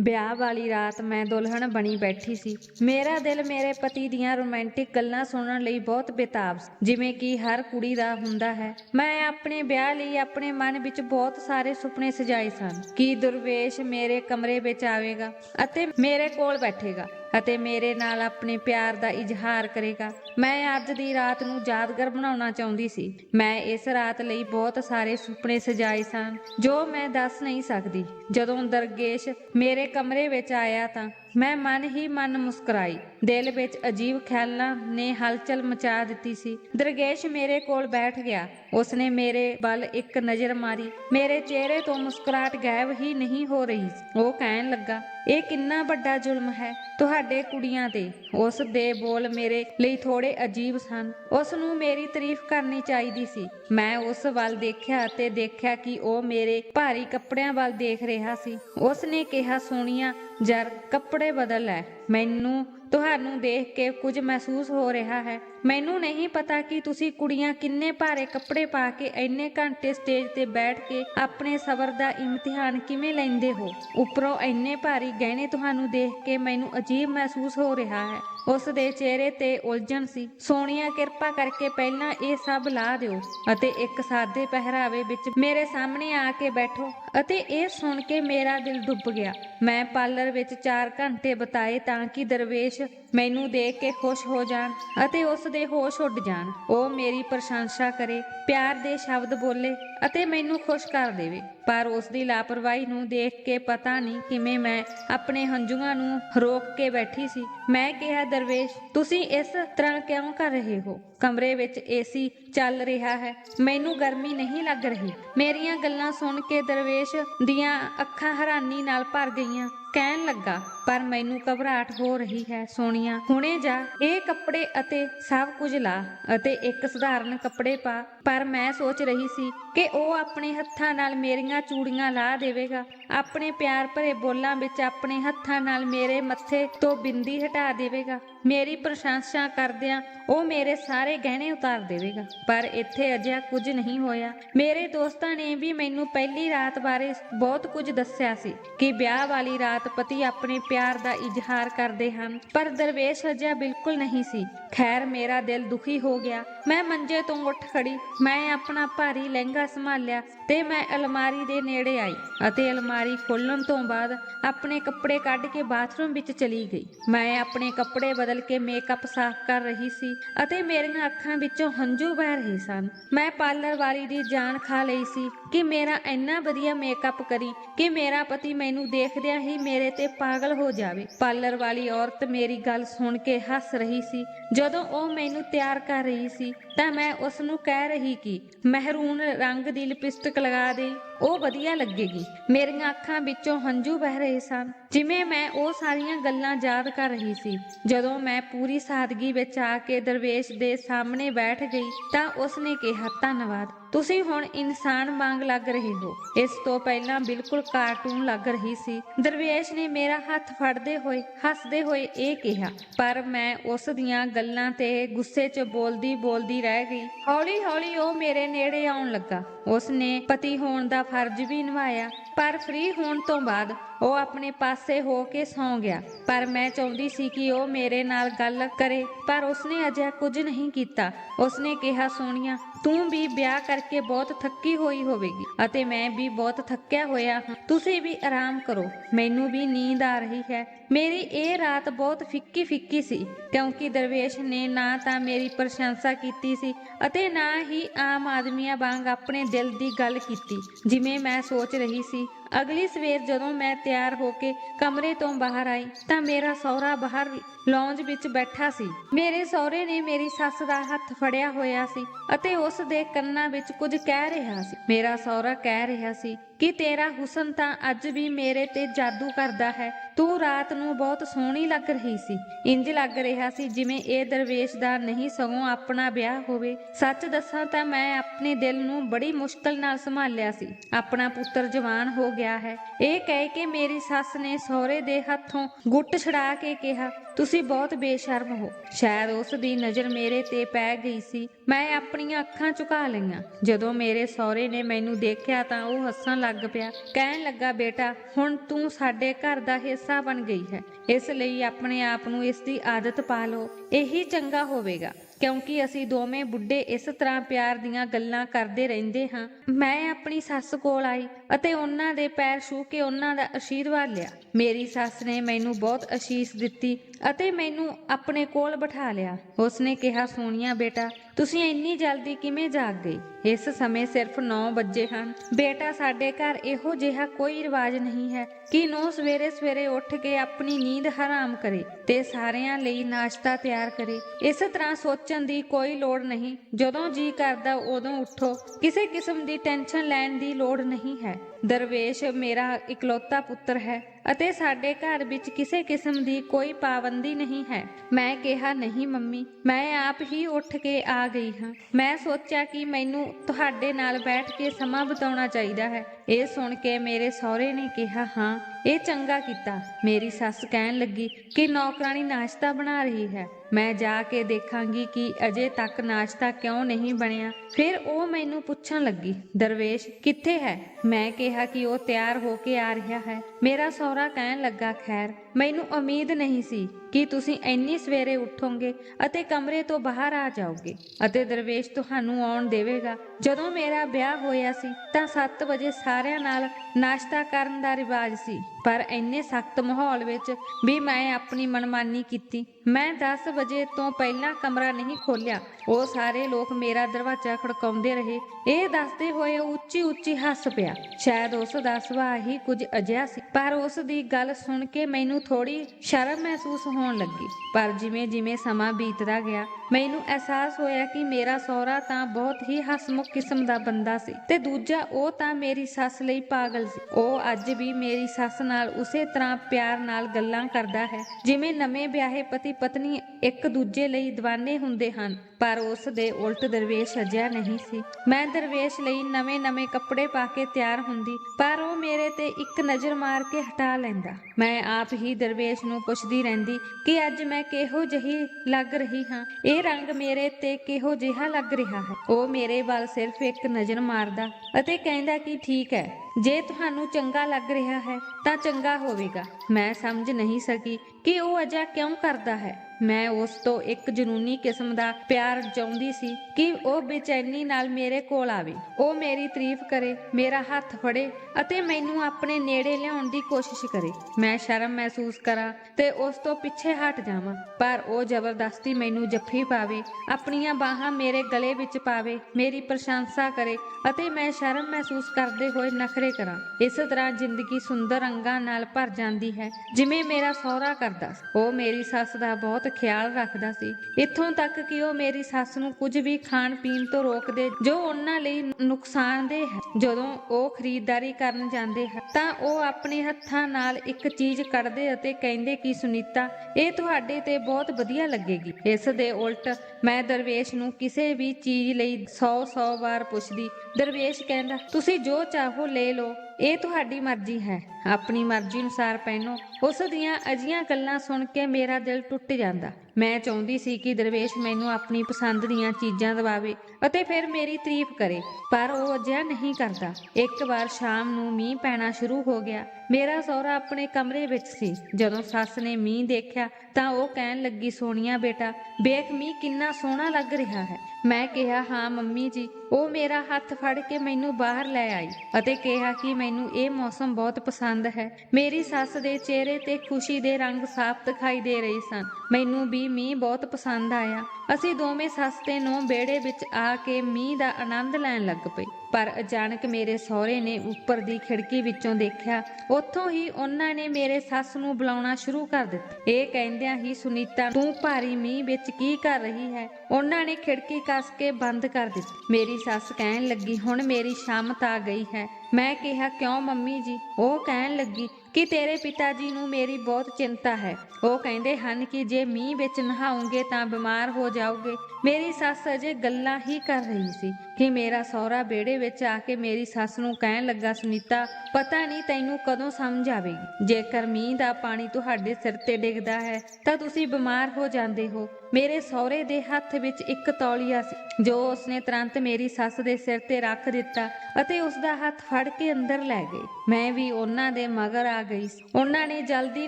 ਵਿਆਹ ਵਾਲੀ ਰਾਤ ਮੈਂ ਦੁਲਹਨ ਬਣੀ ਬੈਠੀ ਸੀ। ਮੇਰਾ ਦਿਲ ਮੇਰੇ ਪਤੀ ਦੀਆਂ ਰੋਮਾਂਟਿਕ ਗੱਲਾਂ ਸੁਣਨ ਲਈ ਬਹੁਤ ਬੇਤਾਬ ਸੀ। ਜਿਵੇਂ ਕਿ ਹਰ ਕੁੜੀ ਦਾ ਹੁੰਦਾ ਹੈ। ਮੈਂ ਆਪਣੇ ਵਿਆਹ ਲਈ ਆਪਣੇ ਮਨ ਵਿੱਚ ਬਹੁਤ ਸਾਰੇ ਸੁਪਨੇ ਸਜਾਏ ਸਨ ਕਿ ਦੁਰਵੇਸ਼ ਮੇਰੇ ਕਮਰੇ ਵਿੱਚ ਆਵੇਗਾ ਅਤੇ ਮੇਰੇ ਕੋਲ ਬੈਠੇਗਾ। ਅਤੇ ਮੇਰੇ ਨਾਲ ਆਪਣੇ ਪਿਆਰ ਦਾ ਇਜ਼ਹਾਰ ਕਰੇਗਾ। ਮੈਂ ਅੱਜ ਦੀ ਰਾਤ ਨੂੰ ਯਾਦਗਾਰ ਬਣਾਉਣਾ ਚਾਹੁੰਦੀ ਸੀ। ਮੈਂ ਇਸ ਰਾਤ ਲਈ ਬਹੁਤ ਸਾਰੇ ਸੁਪਨੇ ਸਜਾਏ ਸਨ, ਜੋ ਮੈਂ ਦੱਸ ਨਹੀਂ ਸਕਦੀ। ਜਦੋਂ ਦਰਗੇਸ਼ ਮੇਰੇ ਕਮਰੇ ਵਿੱਚ ਆਇਆ ਤਾਂ ਮੈਂ ਮਨ ਹੀ ਮਨ ਮੁਸਕਰਾਈ। ਦਿਲ ਵਿੱਚ ਅਜੀਬ ਖਿਆਲਾਂ ਨੇ ਹਲਚਲ ਮਚਾ ਦਿੱਤੀ ਸੀ। ਦਰਗੇਸ਼ ਮੇਰੇ ਕੋਲ ਬੈਠ ਗਿਆ। ਉਸਨੇ ਮੇਰੇ ਵੱਲ ਇੱਕ ਨਜ਼ਰ ਮਾਰੀ। ਮੇਰੇ ਚਿਹਰੇ ਤੋਂ ਮੁਸਕਰਾਹਟ ਗਾਇਬ ਹੀ ਨਹੀਂ ਹੋ ਰਹੀ। ਉਹ ਕਹਿਣ ਲੱਗਾ, ਇਹ ਕਿੰਨਾ ਵੱਡਾ ਜ਼ੁਲਮ ਹੈ ਤੁਹਾਡੇ ਕੁੜੀਆਂ ਤੇ। ਉਸ ਦੇ ਬੋਲ ਮੇਰੇ ਲਈ ਥੋੜੇ ਅਜੀਬ ਸਨ। ਉਸ ਨੂੰ ਮੇਰੀ ਤਾਰੀਫ ਕਰਨੀ ਚਾਹੀਦੀ ਸੀ। ਮੈਂ ਉਸ ਵੱਲ ਦੇਖਿਆ ਅਤੇ ਦੇਖਿਆ ਕਿ ਉਹ ਮੇਰੇ ਭਾਰੀ ਕੱਪੜਿਆਂ ਵੱਲ ਦੇਖ ਰਿਹਾ ਸੀ। ਉਸ ਨੇ ਕਿਹਾ ਸੋਹਣੀਆਂ ਜਰ ਕੱਪੜੇ ਬਦਲ ਲੈ ਮੈਨੂੰ ਤੁਹਾਨੂੰ ਦੇਖ ਕੇ ਕੁਝ ਮਹਿਸੂਸ ਹੋ ਰਿਹਾ ਹੈ। ਮੈਨੂੰ ਨਹੀਂ ਪਤਾ ਕਿ ਤੁਸੀਂ ਕੁੜੀਆਂ ਕਿੰਨੇ ਭਾਰੇ ਕੱਪੜੇ ਪਾ ਕੇ ਇੰਨੇ ਘੰਟੇ ਸਟੇਜ ਤੇ ਬੈਠ ਕੇ ਆਪਣੇ ਸਬਰ ਦਾ ਇਮਤਿਹਾਨ ਕਿਵੇਂ ਲੈਂਦੇ ਹੋ। ਉੱਪਰੋਂ ਇੰਨੇ ਭਾਰੀ ਗਹਿਣੇ ਤੁਹਾਨੂੰ ਦੇਖ ਕੇ ਮੈਨੂੰ ਅਜੀਬ ਮਹਿਸੂਸ ਹੋ ਰਿਹਾ ਹੈ। ਉਸ ਦੇ ਚਿਹਰੇ ਤੇ ਉਲਝਣ ਸੀ। ਸੋਨੀਆ, ਕਿਰਪਾ ਕਰਕੇ ਪਹਿਲਾਂ ਇਹ ਸਭ ਲਾ ਦਿਓ ਅਤੇ ਇੱਕ ਸਾਦੇ ਪਹਿਰਾਵੇ ਵਿੱਚ ਮੇਰੇ ਸਾਹਮਣੇ ਆ ਕੇ ਬੈਠੋ ਅਤੇ ਇਹ ਸੁਣ ਕੇ ਮੇਰਾ ਦਿਲ ਡੁੱਬ ਗਿਆ। ਮੈਂ ਪਾਰਲਰ ਵਿੱਚ 4 ਘੰਟੇ ਬਿਤਾਏ ਤਾਂ ਕਿ ਦਰਵੇਸ਼ ਮੈਨੂੰ ਦੇਖ ਕੇ ਖੁਸ਼ ਹੋ ਜਾਣ ਅਤੇ ਉਸ ਦੇ ਹੋਸ਼ ਉੱਡ ਜਾਣ। ਉਹ ਮੇਰੀ ਪ੍ਰਸ਼ੰਸਾ ਕਰੇ, ਪਿਆਰ ਦੇ ਸ਼ਬਦ ਬੋਲੇ ਅਤੇ ਮੈਨੂੰ ਖੁਸ਼ ਕਰ ਦੇਵੇ। ਪਰ ਉਸ ਦੀ ਲਾਪਰਵਾਹੀ ਨੂੰ ਦੇਖ ਕੇ ਪਤਾ ਨਹੀਂ ਕਿਵੇਂ ਮੈਂ ਆਪਣੇ ਹੰਝੂਆਂ ਨੂੰ ਰੋਕ ਕੇ ਬੈਠੀ ਸੀ। ਮੈਂ ਕਿਹਾ, ਦਰਵੇਸ਼, ਤੁਸੀਂ ਇਸ ਤਰ੍ਹਾਂ ਕਿਉਂ ਕਰ ਰਹੇ ਹੋ? ਕਮਰੇ ਵਿੱਚ ਏਸੀ ਚੱਲ ਰਿਹਾ ਹੈ। ਮੈਨੂੰ ਗਰਮੀ ਨਹੀਂ ਲੱਗ ਰਹੀ। ਮੇਰੀਆਂ ਗੱਲਾਂ ਸੁਣ ਕੇ ਦਰਵੇਸ਼ ਦੀਆਂ ਅੱਖਾਂ ਹੈਰਾਨੀ ਨਾਲ ਭਰ ਗਈਆਂ। ਕਹਿਣ ਲੱਗਾ, ਪਰ ਮੈਨੂੰ ਘਬਰਾਹਟ ਹੋ ਰਹੀ ਹੈ, ਸੋਨੀਆ। ਹੁਣੇ ਜਾ, ਇਹ ਕੱਪੜੇ ਅਤੇ ਸਭ ਕੁਝ ਲਾ ਅਤੇ ਇੱਕ ਸਧਾਰਨ ਕੱਪੜੇ ਪਾ। ਪਰ ਮੈਂ ਸੋਚ ਰਹੀ ਸੀ ਕਿ ਉਹ ਆਪਣੇ ਹੱਥਾਂ ਨਾਲ ਮੇਰੀਆਂ ਚੂੜੀਆਂ ਲਾ ਦੇਵੇਗਾ। ਆਪਣੇ ਪਿਆਰ ਭਰੇ ਬੋਲਾਂ ਵਿੱਚ ਆਪਣੇ ਹੱਥਾਂ ਨਾਲ ਮੇਰੇ ਮੱਥੇ ਤੋਂ ਬਿੰਦੀ ਹਟਾ ਦੇਵੇਗਾ। ਮੇਰੀ ਪ੍ਰਸ਼ੰਸਾ ਕਰਦਿਆਂ ਉਹ ਮੇਰੇ ਸਾਰੇ ਗਹਿਣੇ ਉਤਾਰ ਦੇਵੇਗਾ। ਪਰ ਇੱਥੇ ਅਜਿਹਾ ਕੁਝ ਨਹੀਂ ਹੋਇਆ। ਮੇਰੇ ਦੋਸਤਾਂ ਨੇ ਵੀ ਮੈਨੂੰ ਪਹਿਲੀ ਰਾਤ ਬਾਰੇ ਬਹੁਤ ਕੁਝ ਦੱਸਿਆ ਸੀ ਕਿ ਵਿਆਹ ਵਾਲੀ ਰਾਤ ਪਤੀ ਆਪਣੇ ਪਿਆਰ ਦਾ ਇਜ਼ਹਾਰ ਕਰਦੇ ਹਨ, ਪਰ ਦਰਵੇਸ਼ ਅਜਿਹਾ ਬਿਲਕੁਲ ਨਹੀਂ ਸੀ। ਖੈਰ, ਮੇਰਾ ਦਿਲ ਦੁਖੀ ਹੋ ਗਿਆ। ਮੈਂ ਮੰਜੇ ਤੋਂ ਉੱਠ ਖੜੀ, ਮੈਂ ਆਪਣਾ ਭਾਰੀ ਲਹਿੰਗਾ ਸੰਭਾਲਿਆ ਤੇ ਮੈਂ ਅਲਮਾਰੀ ਦੇ ਨੇੜੇ ਆਈ ਅਤੇ ਅਲਮਾਰੀ ਖੋਲਣ ਤੋਂ ਬਾਅਦ ਆਪਣੇ ਕੱਪੜੇ ਕੱਢ ਕੇ ਬਾਥਰੂਮ ਵਿੱਚ ਚਲੀ ਗਈ। ਮੈਂ ਆਪਣੇ ਕੱਪੜੇ ਬਦਲ ਕੇ ਮੇਕਅਪ ਸਾਫ਼ ਕਰ ਰਹੀ ਸੀ ਅਤੇ ਮੇਰੀਆਂ ਅੱਖਾਂ ਵਿੱਚੋਂ ਹੰਝੂ ਵਹਿ ਰਹੇ ਸਨ। ਮੈਂ ਪਾਰਲਰ ਵਾਲੀ ਦੀ ਜਾਨ ਖਾ ਲਈ ਸੀ। ਕਿ ਮੇਰਾ ਇੰਨਾ ਵਧੀਆ ਮੇਕਅਪ ਕਰੀ ਕਿ ਮੇਰਾ ਪਤੀ ਮੈਨੂੰ ਦੇਖਦਿਆਂ ਹੀ ਮੇਰੇ ਤੇ ਪਾਗਲ ਹੋ ਜਾਵੇ। ਪਾਰਲਰ ਵਾਲੀ ਔਰਤ ਮੇਰੀ ਗੱਲ ਸੁਣ ਕੇ ਹੱਸ ਰਹੀ ਸੀ। ਜਦੋਂ ਉਹ ਮੈਨੂੰ ਤਿਆਰ ਕਰ ਰਹੀ ਸੀ, ਤਾਂ ਮੈਂ ਉਸ ਨੂੰ ਕਹਿ ਰਹੀ ਕਿ, ਮਹਿਰੂਨ ਰੰਗ ਦੀ ਲਿਪਸਟਿਕ ਲਗਾ ਦੇ, ਉਹ ਵਧੀਆ ਲੱਗੇਗੀ। ਮੇਰੀਆਂ ਅੱਖਾਂ ਵਿੱਚੋਂ ਹੰਝੂ ਵਹਿ ਰਹੇ ਸਨ। ਜਿਵੇਂ ਮੈਂ ਉਹ ਸਾਰੀਆਂ ਗੱਲਾਂ ਯਾਦ ਕਰ ਰਹੀ ਸੀ। ਜਦੋਂ ਮੈਂ ਪੂਰੀ ਸਾਦਗੀ ਵਿੱਚ ਆ ਕੇ ਦਰਵੇਸ਼ ਦੇ ਸਾਹਮਣੇ ਬੈਠ ਗਈ, ਤਾਂ ਉਸਨੇ ਕਿਹਾ, ਧੰਨਵਾਦ। ਤੁਸੀਂ ਹੁਣ ਇਨਸਾਨ ਵਾਂਗ ਲੱਗ ਰਹੇ ਹੋ। ਇਸ ਤੋਂ ਪਹਿਲਾਂ ਬਿਲਕੁਲ ਕਾਰਟੂਨ ਲੱਗ ਰਹੀ ਸੀ। ਦਰਵੇਸ਼ ਨੇ ਮੇਰਾ ਹੱਥ ਫੜਦੇ ਹੋਏ, ਹੱਸਦੇ ਹੋਏ ਇਹ ਕਿਹਾ, ਪਰ ਮੈਂ ਉਸ ਦੀਆਂ ਗੱਲਾਂ ਤੇ ਗੁੱਸੇ 'ਚ ਬੋਲਦੀ ਬੋਲਦੀ ਰਹਿ ਗਈ। ਹੌਲੀ ਹੌਲੀ ਉਹ ਮੇਰੇ ਨੇੜੇ ਆਉਣ ਲੱਗਾ। ਉਸਨੇ ਪਤੀ ਹੋਣ ਦਾ ਫਰਜ਼ ਵੀ ਨਿਭਾਇਆ, ਪਰ ਫ੍ਰੀ ਹੋਣ ਤੋਂ ਬਾਅਦ ਉਹ ਆਪਣੇ ਪਾਸੇ ਹੋ ਕੇ ਸੌਂ ਗਿਆ। ਪਰ ਮੈਂ ਚਾਹੁੰਦੀ ਸੀ ਕਿ ਉਹ ਮੇਰੇ ਨਾਲ ਗੱਲ ਕਰੇ, ਪਰ ਉਸਨੇ ਅਜਿਹਾ ਕੁਝ ਨਹੀਂ ਕੀਤਾ। ਉਸਨੇ ਕਿਹਾ, ਸੋਨੀਆ, ਤੂੰ ਵੀ ਵਿਆਹ ਕਰ ਕਰਕੇ ਬਹੁਤ ਥੱਕੀ ਹੋਈ ਹੋਵੇਗੀ ਅਤੇ ਮੈਂ ਵੀ ਬਹੁਤ ਥੱਕਿਆ ਹੋਇਆ ਹਾਂ। ਤੁਸੀਂ ਵੀ ਆਰਾਮ ਕਰੋ। ਮੈਨੂੰ ਵੀ ਨੀਂਦ ਆ ਰਹੀ ਹੈ। ਮੇਰੀ ਇਹ ਰਾਤ ਬਹੁਤ ਫਿੱਕੀ ਫਿੱਕੀ ਸੀ, ਕਿਉਂਕਿ ਦਰਵੇਸ਼ ਨੇ ਨਾ ਤਾਂ ਮੇਰੀ ਪ੍ਰਸ਼ੰਸਾ ਕੀਤੀ ਸੀ ਅਤੇ ਨਾ ਹੀ ਆਮ ਆਦਮੀਆਂ ਵਾਂਗ ਆਪਣੇ ਦਿਲ ਦੀ ਗੱਲ ਕੀਤੀ, ਜਿਵੇਂ ਮੈਂ ਸੋਚ ਰਹੀ ਸੀ। ਅਗਲੀ ਸਵੇਰ ਜਦੋਂ ਮੈਂ ਤਿਆਰ ਹੋ ਕੇ ਕਮਰੇ ਤੋਂ ਬਾਹਰ ਆਈ ਤਾਂ ਮੇਰਾ ਸਹੁਰਾ ਬਾਹਰ ਲੌਂਜ ਵਿੱਚ ਬੈਠਾ ਸੀ। ਮੇਰੇ ਸਹੁਰੇ ਨੇ ਮੇਰੀ ਸੱਸ ਦਾ ਹੱਥ ਫੜਿਆ ਹੋਇਆ ਸੀ ਅਤੇ ਉਸ ਦੇ ਕੰਨਾਂ ਵਿੱਚ ਕੁਝ ਕਹਿ ਰਿਹਾ ਸੀ। ਮੇਰਾ ਸਹੁਰਾ ਕਹਿ ਰਿਹਾ ਸੀ ਕਿ ਤੇਰਾ ਹੁਸਨ ਤਾਂ ਅੱਜ ਵੀ ਮੇਰੇ ਤੇ ਜਾਦੂ ਕਰਦਾ ਹੈ। ਤੂੰ ਰਾਤ ਨੂੰ ਬਹੁਤ ਸੋਹਣੀ ਲੱਗ ਰਹੀ ਸੀ। ਇੰਜ ਲੱਗ ਰਿਹਾ ਸੀ ਜਿਵੇਂ ਇਹ ਦਰਵੇਸ਼ ਦਾ ਨਹੀਂ ਸਗੋਂ ਆਪਣਾ ਵਿਆਹ ਹੋਵੇ। ਸੱਚ ਦੱਸਾਂ ਤਾਂ ਮੈਂ ਆਪਣੇ ਦਿਲ ਨੂੰ ਬੜੀ ਮੁਸ਼ਕਲ ਨਾਲ ਸੰਭਾਲਿਆ ਸੀ। ਆਪਣਾ ਪੁੱਤਰ ਜਵਾਨ ਹੋ ਗਿਆ ਹੈ। ਇਹ ਕਹਿ ਕੇ ਮੇਰੀ ਸੱਸ ਨੇ ਸਹੁਰੇ ਦੇ ਹੱਥੋਂ ਗੁੱਟ ਛੜਾ ਕੇ ਕਿਹਾ ਤੁਸੀਂ ਬਹੁਤ ਬੇਸ਼ਰਮ ਹੋ। ਸ਼ਾਇਦ ਉਸ ਦੀ ਨਜ਼ਰ ਮੇਰੇ ਤੇ ਪੈ ਗਈ ਸੀ। ਮੈਂ ਆਪਣੀਆਂ ਅੱਖਾਂ ਝੁਕਾ ਲਈਆਂ। ਜਦੋਂ ਮੇਰੇ ਸਹੁਰੇ ਨੇ ਮੈਨੂੰ ਦੇਖਿਆ ਤਾਂ ਉਹ ਹੱਸਣ ਲੱਗ ਪਿਆ। ਕਹਿਣ ਲੱਗਾ, ਬੇਟਾ, ਹੁਣ ਤੂੰ ਸਾਡੇ ਘਰ ਦਾ ਹਿੱਸਾ ਬਣ ਗਈ ਹੈ। ਇਸ ਲਈ ਆਪਣੇ ਆਪ ਨੂੰ ਇਸ ਦੀ ਆਦਤ ਪਾ ਲਓ। ਇਹੀ ਚੰਗਾ ਹੋਵੇਗਾ, ਕਿਉਂਕਿ ਅਸੀਂ ਦੋਵੇਂ ਬੁੱਢੇ ਇਸ ਤਰ੍ਹਾਂ ਪਿਆਰ ਦੀਆਂ ਗੱਲਾਂ ਕਰਦੇ ਰਹਿੰਦੇ ਹਾਂ। ਮੈਂ ਆਪਣੀ ਸੱਸ ਕੋਲ ਆਈ। ਅਤੇ ਉਹਨਾਂ ਦੇ ਪੈਰ ਛੂ ਕੇ ਉਹਨਾਂ ਦਾ ਆਸ਼ੀਰਵਾਦ ਲਿਆ। ਮੇਰੀ ਸੱਸ ਨੇ ਮੈਨੂੰ ਬਹੁਤ ਅਸ਼ੀਸ਼ ਦਿੱਤੀ ਅਤੇ ਮੈਨੂੰ ਆਪਣੇ ਕੋਲ ਬਿਠਾ ਲਿਆ। ਉਸਨੇ ਕਿਹਾ, ਸੋਨੀਆ ਬੇਟਾ, ਤੁਸੀਂ ਇੰਨੀ ਜਲਦੀ ਕਿਵੇਂ ਜਾਗ ਗਏ? ਇਸ ਸਮੇਂ ਸਿਰਫ 9 ਵਜੇ ਹਨ। ਬੇਟਾ, ਸਾਡੇ ਘਰ ਇਹੋ ਜਿਹਾ ਕੋਈ ਰਿਵਾਜ ਨਹੀਂ ਹੈ ਕਿ ਨੋ ਸਵੇਰੇ ਸਵੇਰੇ ਉੱਠ ਕੇ ਆਪਣੀ ਨੀਂਦ ਹਰਾਮ ਕਰੇ ਤੇ ਸਾਰਿਆਂ ਲਈ ਨਾਸ਼ਤਾ ਤਿਆਰ ਕਰੇ। ਇਸ ਤਰ੍ਹਾਂ ਸੋਚਣ ਦੀ ਕੋਈ ਲੋੜ ਨਹੀਂ। ਜਦੋਂ ਜੀ ਕਰਦਾ, ਉਦੋਂ ਉੱਠੋ। ਕਿਸੇ ਕਿਸਮ ਦੀ ਟੈਨਸ਼ਨ ਲੈਣ ਦੀ ਲੋੜ ਨਹੀਂ ਹੈ। ਦਰਵੇਸ਼ ਮੇਰਾ ਇਕਲੌਤਾ ਪੁੱਤਰ ਹੈ। ਅਤੇ ਸਾਡੇ ਘਰ ਵਿੱਚ ਕਿਸੇ ਕਿਸਮ ਦੀ ਕੋਈ ਪਾਬੰਦੀ ਨਹੀਂ ਹੈ। ਮੈਂ ਕਿਹਾ, ਨਹੀਂ ਮੰਮੀ, ਮੈਂ ਆਪ ਹੀ ਉੱਠ ਕੇ ਆ ਗਈ ਹਾਂ। ਮੈਂ ਸੋਚਿਆ ਕਿ ਮੈਨੂੰ ਤੁਹਾਡੇ ਨਾਲ ਬੈਠ ਕੇ ਸਮਾਂ ਬਿਤਾਉਣਾ ਚਾਹੀਦਾ ਹੈ। ਇਹ ਸੁਣ ਕੇ ਮੇਰੇ ਸਹੁਰੇ ਨੇ ਕਿਹਾ, ਹਾਂ, ਇਹ ਚੰਗਾ ਕੀਤਾ। ਮੇਰੀ ਸੱਸ ਕਹਿਣ ਲੱਗੀ ਕਿ ਨੌਕਰਾਨੀ ਨਾਸ਼ਤਾ ਬਣਾ ਰਹੀ ਹੈ। ਮੈਂ ਜਾ ਕੇ ਦੇਖਾਂਗੀ ਕਿ ਅਜੇ ਤੱਕ ਨਾਸ਼ਤਾ ਕਿਉਂ ਨਹੀਂ ਬਣਿਆ। ਫਿਰ ਉਹ ਮੈਨੂੰ ਪੁੱਛਣ ਲੱਗੀ, ਦਰਵੇਸ਼, ਕਿੱਥੇ ਹੈ? ਮੈਂ ਕਿਹਾ ਕਿ ਉਹ ਤਿਆਰ ਹੋ ਕੇ ਆ ਰਿਹਾ ਹੈ। ਮੇਰਾ ਸਹੁਰਾ ਕਹਿਣ ਲੱਗਾ ਖੈਰ ਮੈਨੂੰ ਉਮੀਦ ਨਹੀਂ ਸੀ ਕਿ ਤੁਸੀਂ ਇੰਨੀ ਸਵੇਰੇ ਉਠੋਗੇ ਅਤੇ ਕਮਰੇ ਤੋਂ ਬਾਹਰ ਆ ਜਾਓਗੇ ਅਤੇ ਦਰਵੇਸ਼ ਤੁਹਾਨੂੰ ਆਉਣ ਦੇਵੇਗਾ। ਜਦੋਂ ਮੇਰਾ ਵਿਆਹ ਹੋਇਆ ਸੀ ਤਾਂ 7 ਵਜੇ ਸਾਰਿਆਂ ਨਾਲ ਨਾਸ਼ਤਾ ਕਰਨ ਦਾ ਰਿਵਾਜ ਸੀ। ਪਰ ਇੰਨੇ ਸਖਤ ਮਾਹੌਲ ਵਿੱਚ ਵੀ ਮੈਂ ਆਪਣੀ ਮਨਮਾਨੀ ਕੀਤੀ। ਮੈਂ 10 ਵਜੇ ਤੋਂ ਪਹਿਲਾਂ ਕਮਰਾ ਨਹੀਂ ਖੋਲਿਆ ਉਹ ਸਾਰੇ ਲੋਕ ਮੇਰਾ ਦਰਵਾਜ਼ਾ ਖੜਕਾਉਂਦੇ ਰਹੇ। ਇਹ ਦੱਸਦੇ ਹੋਏ ਉੱਚੀ ਉੱਚੀ ਹੱਸ ਪਿਆ। ਸ਼ਾਇਦ ਉਸ ਦਾ ਸੁਭਾਅ ਹੀ ਕੁਝ ਅਜਿਹਾ ਸੀ। ਪਰ ਉਸ ਦੀ ਗੱਲ ਸੁਣ ਕੇ ਮੈਨੂੰ ਥੋੜੀ ਸ਼ਰਮ ਮਹਿਸੂਸ ਹੋ ਹੋਣ ਲੱਗੀ। ਪਰ ਜਿਵੇਂ ਜਿਵੇਂ ਸਮਾਂ ਬੀਤਦਾ ਗਿਆ, ਮੈਨੂੰ ਅਹਿਸਾਸ ਹੋਇਆ ਕਿ ਮੇਰਾ ਸਹੁਰਾ ਤਾਂ ਬਹੁਤ ਹੀ ਹਸਮੁਖ ਕਿਸਮ ਦਾ ਬੰਦਾ ਸੀ ਤੇ ਦੂਜਾ ਉਹ ਤਾਂ ਮੇਰੀ ਸੱਸ ਲਈ ਪਾਗਲ ਸੀ। ਉਹ ਅੱਜ ਵੀ ਮੇਰੀ ਸੱਸ ਨਾਲ ਉਸੇ ਤਰ੍ਹਾਂ ਪਿਆਰ ਨਾਲ ਗੱਲਾਂ ਕਰਦਾ ਹੈ, ਜਿਵੇਂ ਨਵੇਂ ਵਿਆਹੇ ਪਤੀ ਪਤਨੀ ਇੱਕ ਦੂਜੇ ਲਈ دیਵਾਨੇ ਹੁੰਦੇ ਹਨ। ਪਰ ਉਸ ਦੇ ਉਲਟ ਦਰਵੇਸ਼ ਅਜਿਹਾ ਨਹੀਂ ਸੀ। ਮੈਂ ਦਰਵੇਸ਼ ਲਈ ਨਵੇਂ-ਨਵੇਂ ਕੱਪੜੇ ਪਾ ਕੇ ਤਿਆਰ ਹੁੰਦੀ, ਪਰ ਉਹ ਮੇਰੇ ਤੇ ਇੱਕ ਨਜ਼ਰ ਮਾਰ ਕੇ ਹਟਾ ਲੈਂਦਾ। ਮੈਂ ਆਪ ਹੀ ਦਰਵੇਸ਼ ਨੂੰ ਪੁੱਛਦੀ ਰਹਿੰਦੀ ਕਿ ਅੱਜ ਮੈਂ ਕਿਹੋ ਜਿਹੀ ਲੱਗ ਰਹੀ ਹਾਂ? ਇਹ ਰੰਗ ਮੇਰੇ ਤੇ ਕਿਹੋ ਜਿਹਾ ਲੱਗ ਰਿਹਾ ਹੈ? ਉਹ ਮੇਰੇ ਵੱਲ ਸਿਰਫ ਇੱਕ ਨਜ਼ਰ ਮਾਰਦਾ ਅਤੇ ਕਹਿੰਦਾ ਕਿ ਠੀਕ ਹੈ, ਜੇ ਤੁਹਾਨੂੰ ਚੰਗਾ ਲੱਗ ਰਿਹਾ ਹੈ ਤਾਂ ਚੰਗਾ ਹੋਵੇਗਾ। ਮੈਂ ਸਮਝ ਨਹੀਂ ਸਕੀ ਕਿ ਉਹ ਅਜਾ ਕਿਉਂ ਕਰਦਾ ਹੈ। ਮੈਂ ਉਸ ਤੋਂ ਇੱਕ ਜਨੂਨੀ ਕਿਸਮ ਦਾ ਪਿਆਰ ਚਾਹੁੰਦੀ ਸੀ ਕਿ ਉਹ ਬੇਚੈਨੀ ਨਾਲ ਮੇਰੇ ਕੋਲ ਆਵੇ। ਉਹ ਮੇਰੀ ਤਾਰੀਫ ਕਰੇ, ਮੇਰਾ ਹੱਥ ਫੜੇ ਅਤੇ ਮੈਨੂੰ ਆਪਣੇ ਨੇੜੇ ਲਿਆਉਣ ਦੀ ਕੋਸ਼ਿਸ਼ ਕਰੇ। ਮੈਂ ਸ਼ਰਮ ਮਹਿਸੂਸ ਕਰਾਂ ਤੇ ਉਸ ਤੋਂ ਪਿੱਛੇ ਹਟ ਜਾਵਾਂ, ਪਰ ਉਹ ਜ਼ਬਰਦਸਤੀ ਮੈਨੂੰ ਜੱਫੀ ਪਾਵੇ, ਆਪਣੀਆਂ ਬਾਹਾਂ ਮੇਰੇ ਗਲੇ ਵਿੱਚ ਪਾਵੇ, ਮੇਰੀ ਪ੍ਰਸ਼ੰਸਾ ਕਰੇ ਅਤੇ ਮੈਂ ਸ਼ਰਮ ਮਹਿਸੂਸ ਕਰਦੇ ਹੋਏ ਨਖਰੇ ਕਰਾਂ। ਇਸ ਤਰ੍ਹਾਂ ਜ਼ਿੰਦਗੀ ਸੁੰਦਰ ਰੰਗਾਂ ਨਾਲ ਭਰ ਜਾਂਦੀ ਹੈ, ਜਿਵੇਂ ਮੇਰਾ ਸਹੁਰਾ ਕਰਦਾ। ਉਹ ਮੇਰੀ ਸੱਸ ਦਾ ਬਹੁਤ ਖਿਆਲ ਰੱਖਦਾ ਸੀ। ਇੱਥੋਂ ਤੱਕ ਕਿ ਉਹ ਮੇਰੀ ਸੱਸ ਨੂੰ ਕੁਝ ਵੀ ਖਾਣ ਪੀਣ ਤੋਂ ਰੋਕਦੇ, ਜੋ ਉਹਨਾਂ ਲਈ ਨੁਕਸਾਨਦੇਹ ਹੈ। ਜਦੋਂ ਉਹ ਖਰੀਦਦਾਰੀ ਕਰਨ ਜਾਂਦੇ ਹਨ, ਤਾਂ ਉਹ ਆਪਣੇ ਹੱਥਾਂ ਨਾਲ ਇੱਕ ਚੀਜ਼ ਕੱਢਦੇ ਅਤੇ ਕਹਿੰਦੇ ਕਿ, ਸੁਨੀਤਾ, ਇਹ ਤੁਹਾਡੇ ਤੇ ਬਹੁਤ ਵਧੀਆ ਲੱਗੇਗੀ। ਇਸ ਦੇ ਉਲਟ ਮੈਂ ਦਰਵੇਸ਼ ਨੂੰ ਕਿਸੇ ਵੀ ਚੀਜ਼ ਲਈ 100-100 ਵਾਰ ਪੁੱਛਦੀ, ਦਰਵੇਸ਼ ਕਹਿੰਦਾ, ਤੁਸੀਂ ਜੋ ਚਾਹੋ ਲੈ ਲਓ। ਇਹ ਤੁਹਾਡੀ ਮਰਜ਼ੀ ਹੈ। ਆਪਣੀ ਮਰਜ਼ੀ ਅਨੁਸਾਰ ਪਹਿਨੋ। ਉਸ ਦੀਆਂ ਅਜੀਆਂ ਗੱਲਾਂ ਸੁਣ ਕੇ ਮੇਰਾ ਦਿਲ ਟੁੱਟ ਜਾਂਦਾ। ਮੈਂ ਚਾਹੁੰਦੀ ਸੀ ਕਿ ਦਰਵੇਸ਼ ਮੈਨੂੰ ਆਪਣੀ ਪਸੰਦ ਦੀਆਂ ਚੀਜ਼ਾਂ ਦਵਾਵੇ ਅਤੇ ਫਿਰ ਮੇਰੀ ਤਾਰੀਫ ਕਰੇ, ਪਰ ਉਹ ਅਜਿਹਾ ਨਹੀਂ ਕਰਦਾ। ਇੱਕ ਵਾਰ ਸ਼ਾਮ ਨੂੰ ਮੀਂਹ ਪੈਣਾ ਸ਼ੁਰੂ ਹੋ ਗਿਆ। ਮੇਰਾ ਸਹੁਰਾ ਆਪਣੇ ਕਮਰੇ ਵਿੱਚ ਸੀ। ਜਦੋਂ ਸੱਸ ਨੇ ਮੀਂਹ ਦੇਖਿਆ ਤਾਂ ਉਹ ਕਹਿਣ ਲੱਗੀ, ਸੋਨੀਆ ਬੇਟਾ, ਵੇਖ ਮੀਂਹ ਕਿੰਨਾ ਸੋਹਣਾ ਲੱਗ ਰਿਹਾ ਹੈ। ਮੈਂ ਕਿਹਾ, ਹਾਂ ਮੰਮੀ ਜੀ, ਉਹ ਮੇਰਾ ਹੱਥ ਫੜ ਕੇ ਮੈਨੂੰ ਬਾਹਰ ਲੈ ਆਈ ਅਤੇ ਕਿਹਾ ਕਿ ਮੈਨੂੰ ਇਹ ਮੌਸਮ ਬਹੁਤ ਪਸੰਦ ਹੈ। ਮੇਰੀ ਸੱਸ ਦੇ ਚਿਹਰੇ ਤੇ ਖੁਸ਼ੀ ਦੇ ਰੰਗ ਸਾਫ਼ ਦਿਖਾਈ ਦੇ ਰਹੇ ਸਨ। ਮੈਨੂੰ ਵੀ ਮੀਂਹ ਬਹੁਤ ਪਸੰਦ ਆਇਆ। ਅਸੀਂ ਦੋਵੇਂ ਸੱਸ ਤੇ ਨੂੰ ਬੇੜੇ ਵਿੱਚ ਆ ਕੇ ਮੀਂਹ ਦਾ ਆਨੰਦ ਲੈਣ ਲੱਗ ਪਏ। ਪਰ ਅਚਾਨਕ ਮੇਰੇ ਸਹੁਰੇ ਨੇ ਉੱਪਰ ਦੀ ਖਿੜਕੀ ਵਿੱਚੋਂ ਦੇਖਿਆ, ਉੱਥੋਂ ਹੀ ਉਹਨਾਂ ਨੇ ਮੇਰੇ ਸੱਸ ਨੂੰ ਬੁਲਾਉਣਾ ਸ਼ੁਰੂ ਕਰ ਦਿੱਤਾ। ਇਹ ਕਹਿੰਦਿਆਂ ਹੀ ਸੁਨੀਤਾ, ਤੂੰ ਭਾਰੀ ਮੀਂਹ ਵਿੱਚ ਕੀ ਕਰ ਰਹੀ ਹੈ? ਉਹਨਾਂ ਨੇ ਖਿੜਕੀ ਕੱਸ ਕੇ ਬੰਦ ਕਰ ਦਿੱਤੀ। ਮੇਰੀ ਸੱਸ ਕਹਿਣ ਲੱਗੀ, ਹੁਣ ਮੇਰੀ ਸ਼ਾਮਤ ਆ ਗਈ ਹੈ। ਮੈਂ ਕਿਹਾ, ਕਿਉਂ ਮੰਮੀ ਜੀ? ਉਹ ਕਹਿਣ ਲੱਗੀ, ਕਿ ਤੇਰੇ ਪਿਤਾ ਜੀ ਨੂੰ ਮੇਰੀ ਬਹੁਤ ਚਿੰਤਾ ਹੈ। ਉਹ ਕਹਿੰਦੇ ਹਨ ਕਿ ਜੇ ਮੀਂਹ ਵਿੱਚ ਨਹਾਉਂਗੇ ਤਾਂ ਬਿਮਾਰ ਹੋ ਜਾਓਗੇ। ਮੇਰੀ ਸੱਸ ਅਜੇ ਗੱਲਾਂ ਹੀ ਕਰ ਰਹੀ ਸੀ। ਕਿ ਮੇਰਾ ਸਹੁਰਾ ਵਿਹੜੇ ਵਿੱਚ ਆ ਕੇ ਮੇਰੀ ਸੱਸ ਨੂੰ ਕਹਿਣ ਲੱਗਾ, ਸੁਨੀਤਾ, ਪਤਾ ਨਹੀਂ ਤੈਨੂੰ ਕਦੋਂ ਸਮਝ ਆਵੇਗੀ। ਜੇਕਰ ਮੀਂਹ ਦਾ ਪਾਣੀ ਤੁਹਾਡੇ ਸਿਰ ਤੇ ਡਿੱਗਦਾ ਹੈ, ਤਾਂ ਤੁਸੀਂ ਬਿਮਾਰ ਹੋ ਜਾਂਦੇ ਹੋ। ਮੇਰੇ ਸਹੁਰੇ ਦੇ ਹੱਥ ਵਿੱਚ ਇੱਕ ਤੌਲੀਆ ਸੀ, ਜੋ ਉਸਨੇ ਤੁਰੰਤ ਮੇਰੀ ਸੱਸ ਦੇ ਸਿਰ ਤੇ ਰੱਖ ਦਿੱਤਾ ਅਤੇ ਉਸ ਦਾ ਹੱਥ ਫੜ ਕੇ ਅੰਦਰ ਲੈ ਗਏ। ਮੈਂ ਵੀ ਉਹਨਾਂ ਦੇ ਮਗਰ ਆ ਗਈ ਉਹਨਾਂ ਨੇ ਜਲਦੀ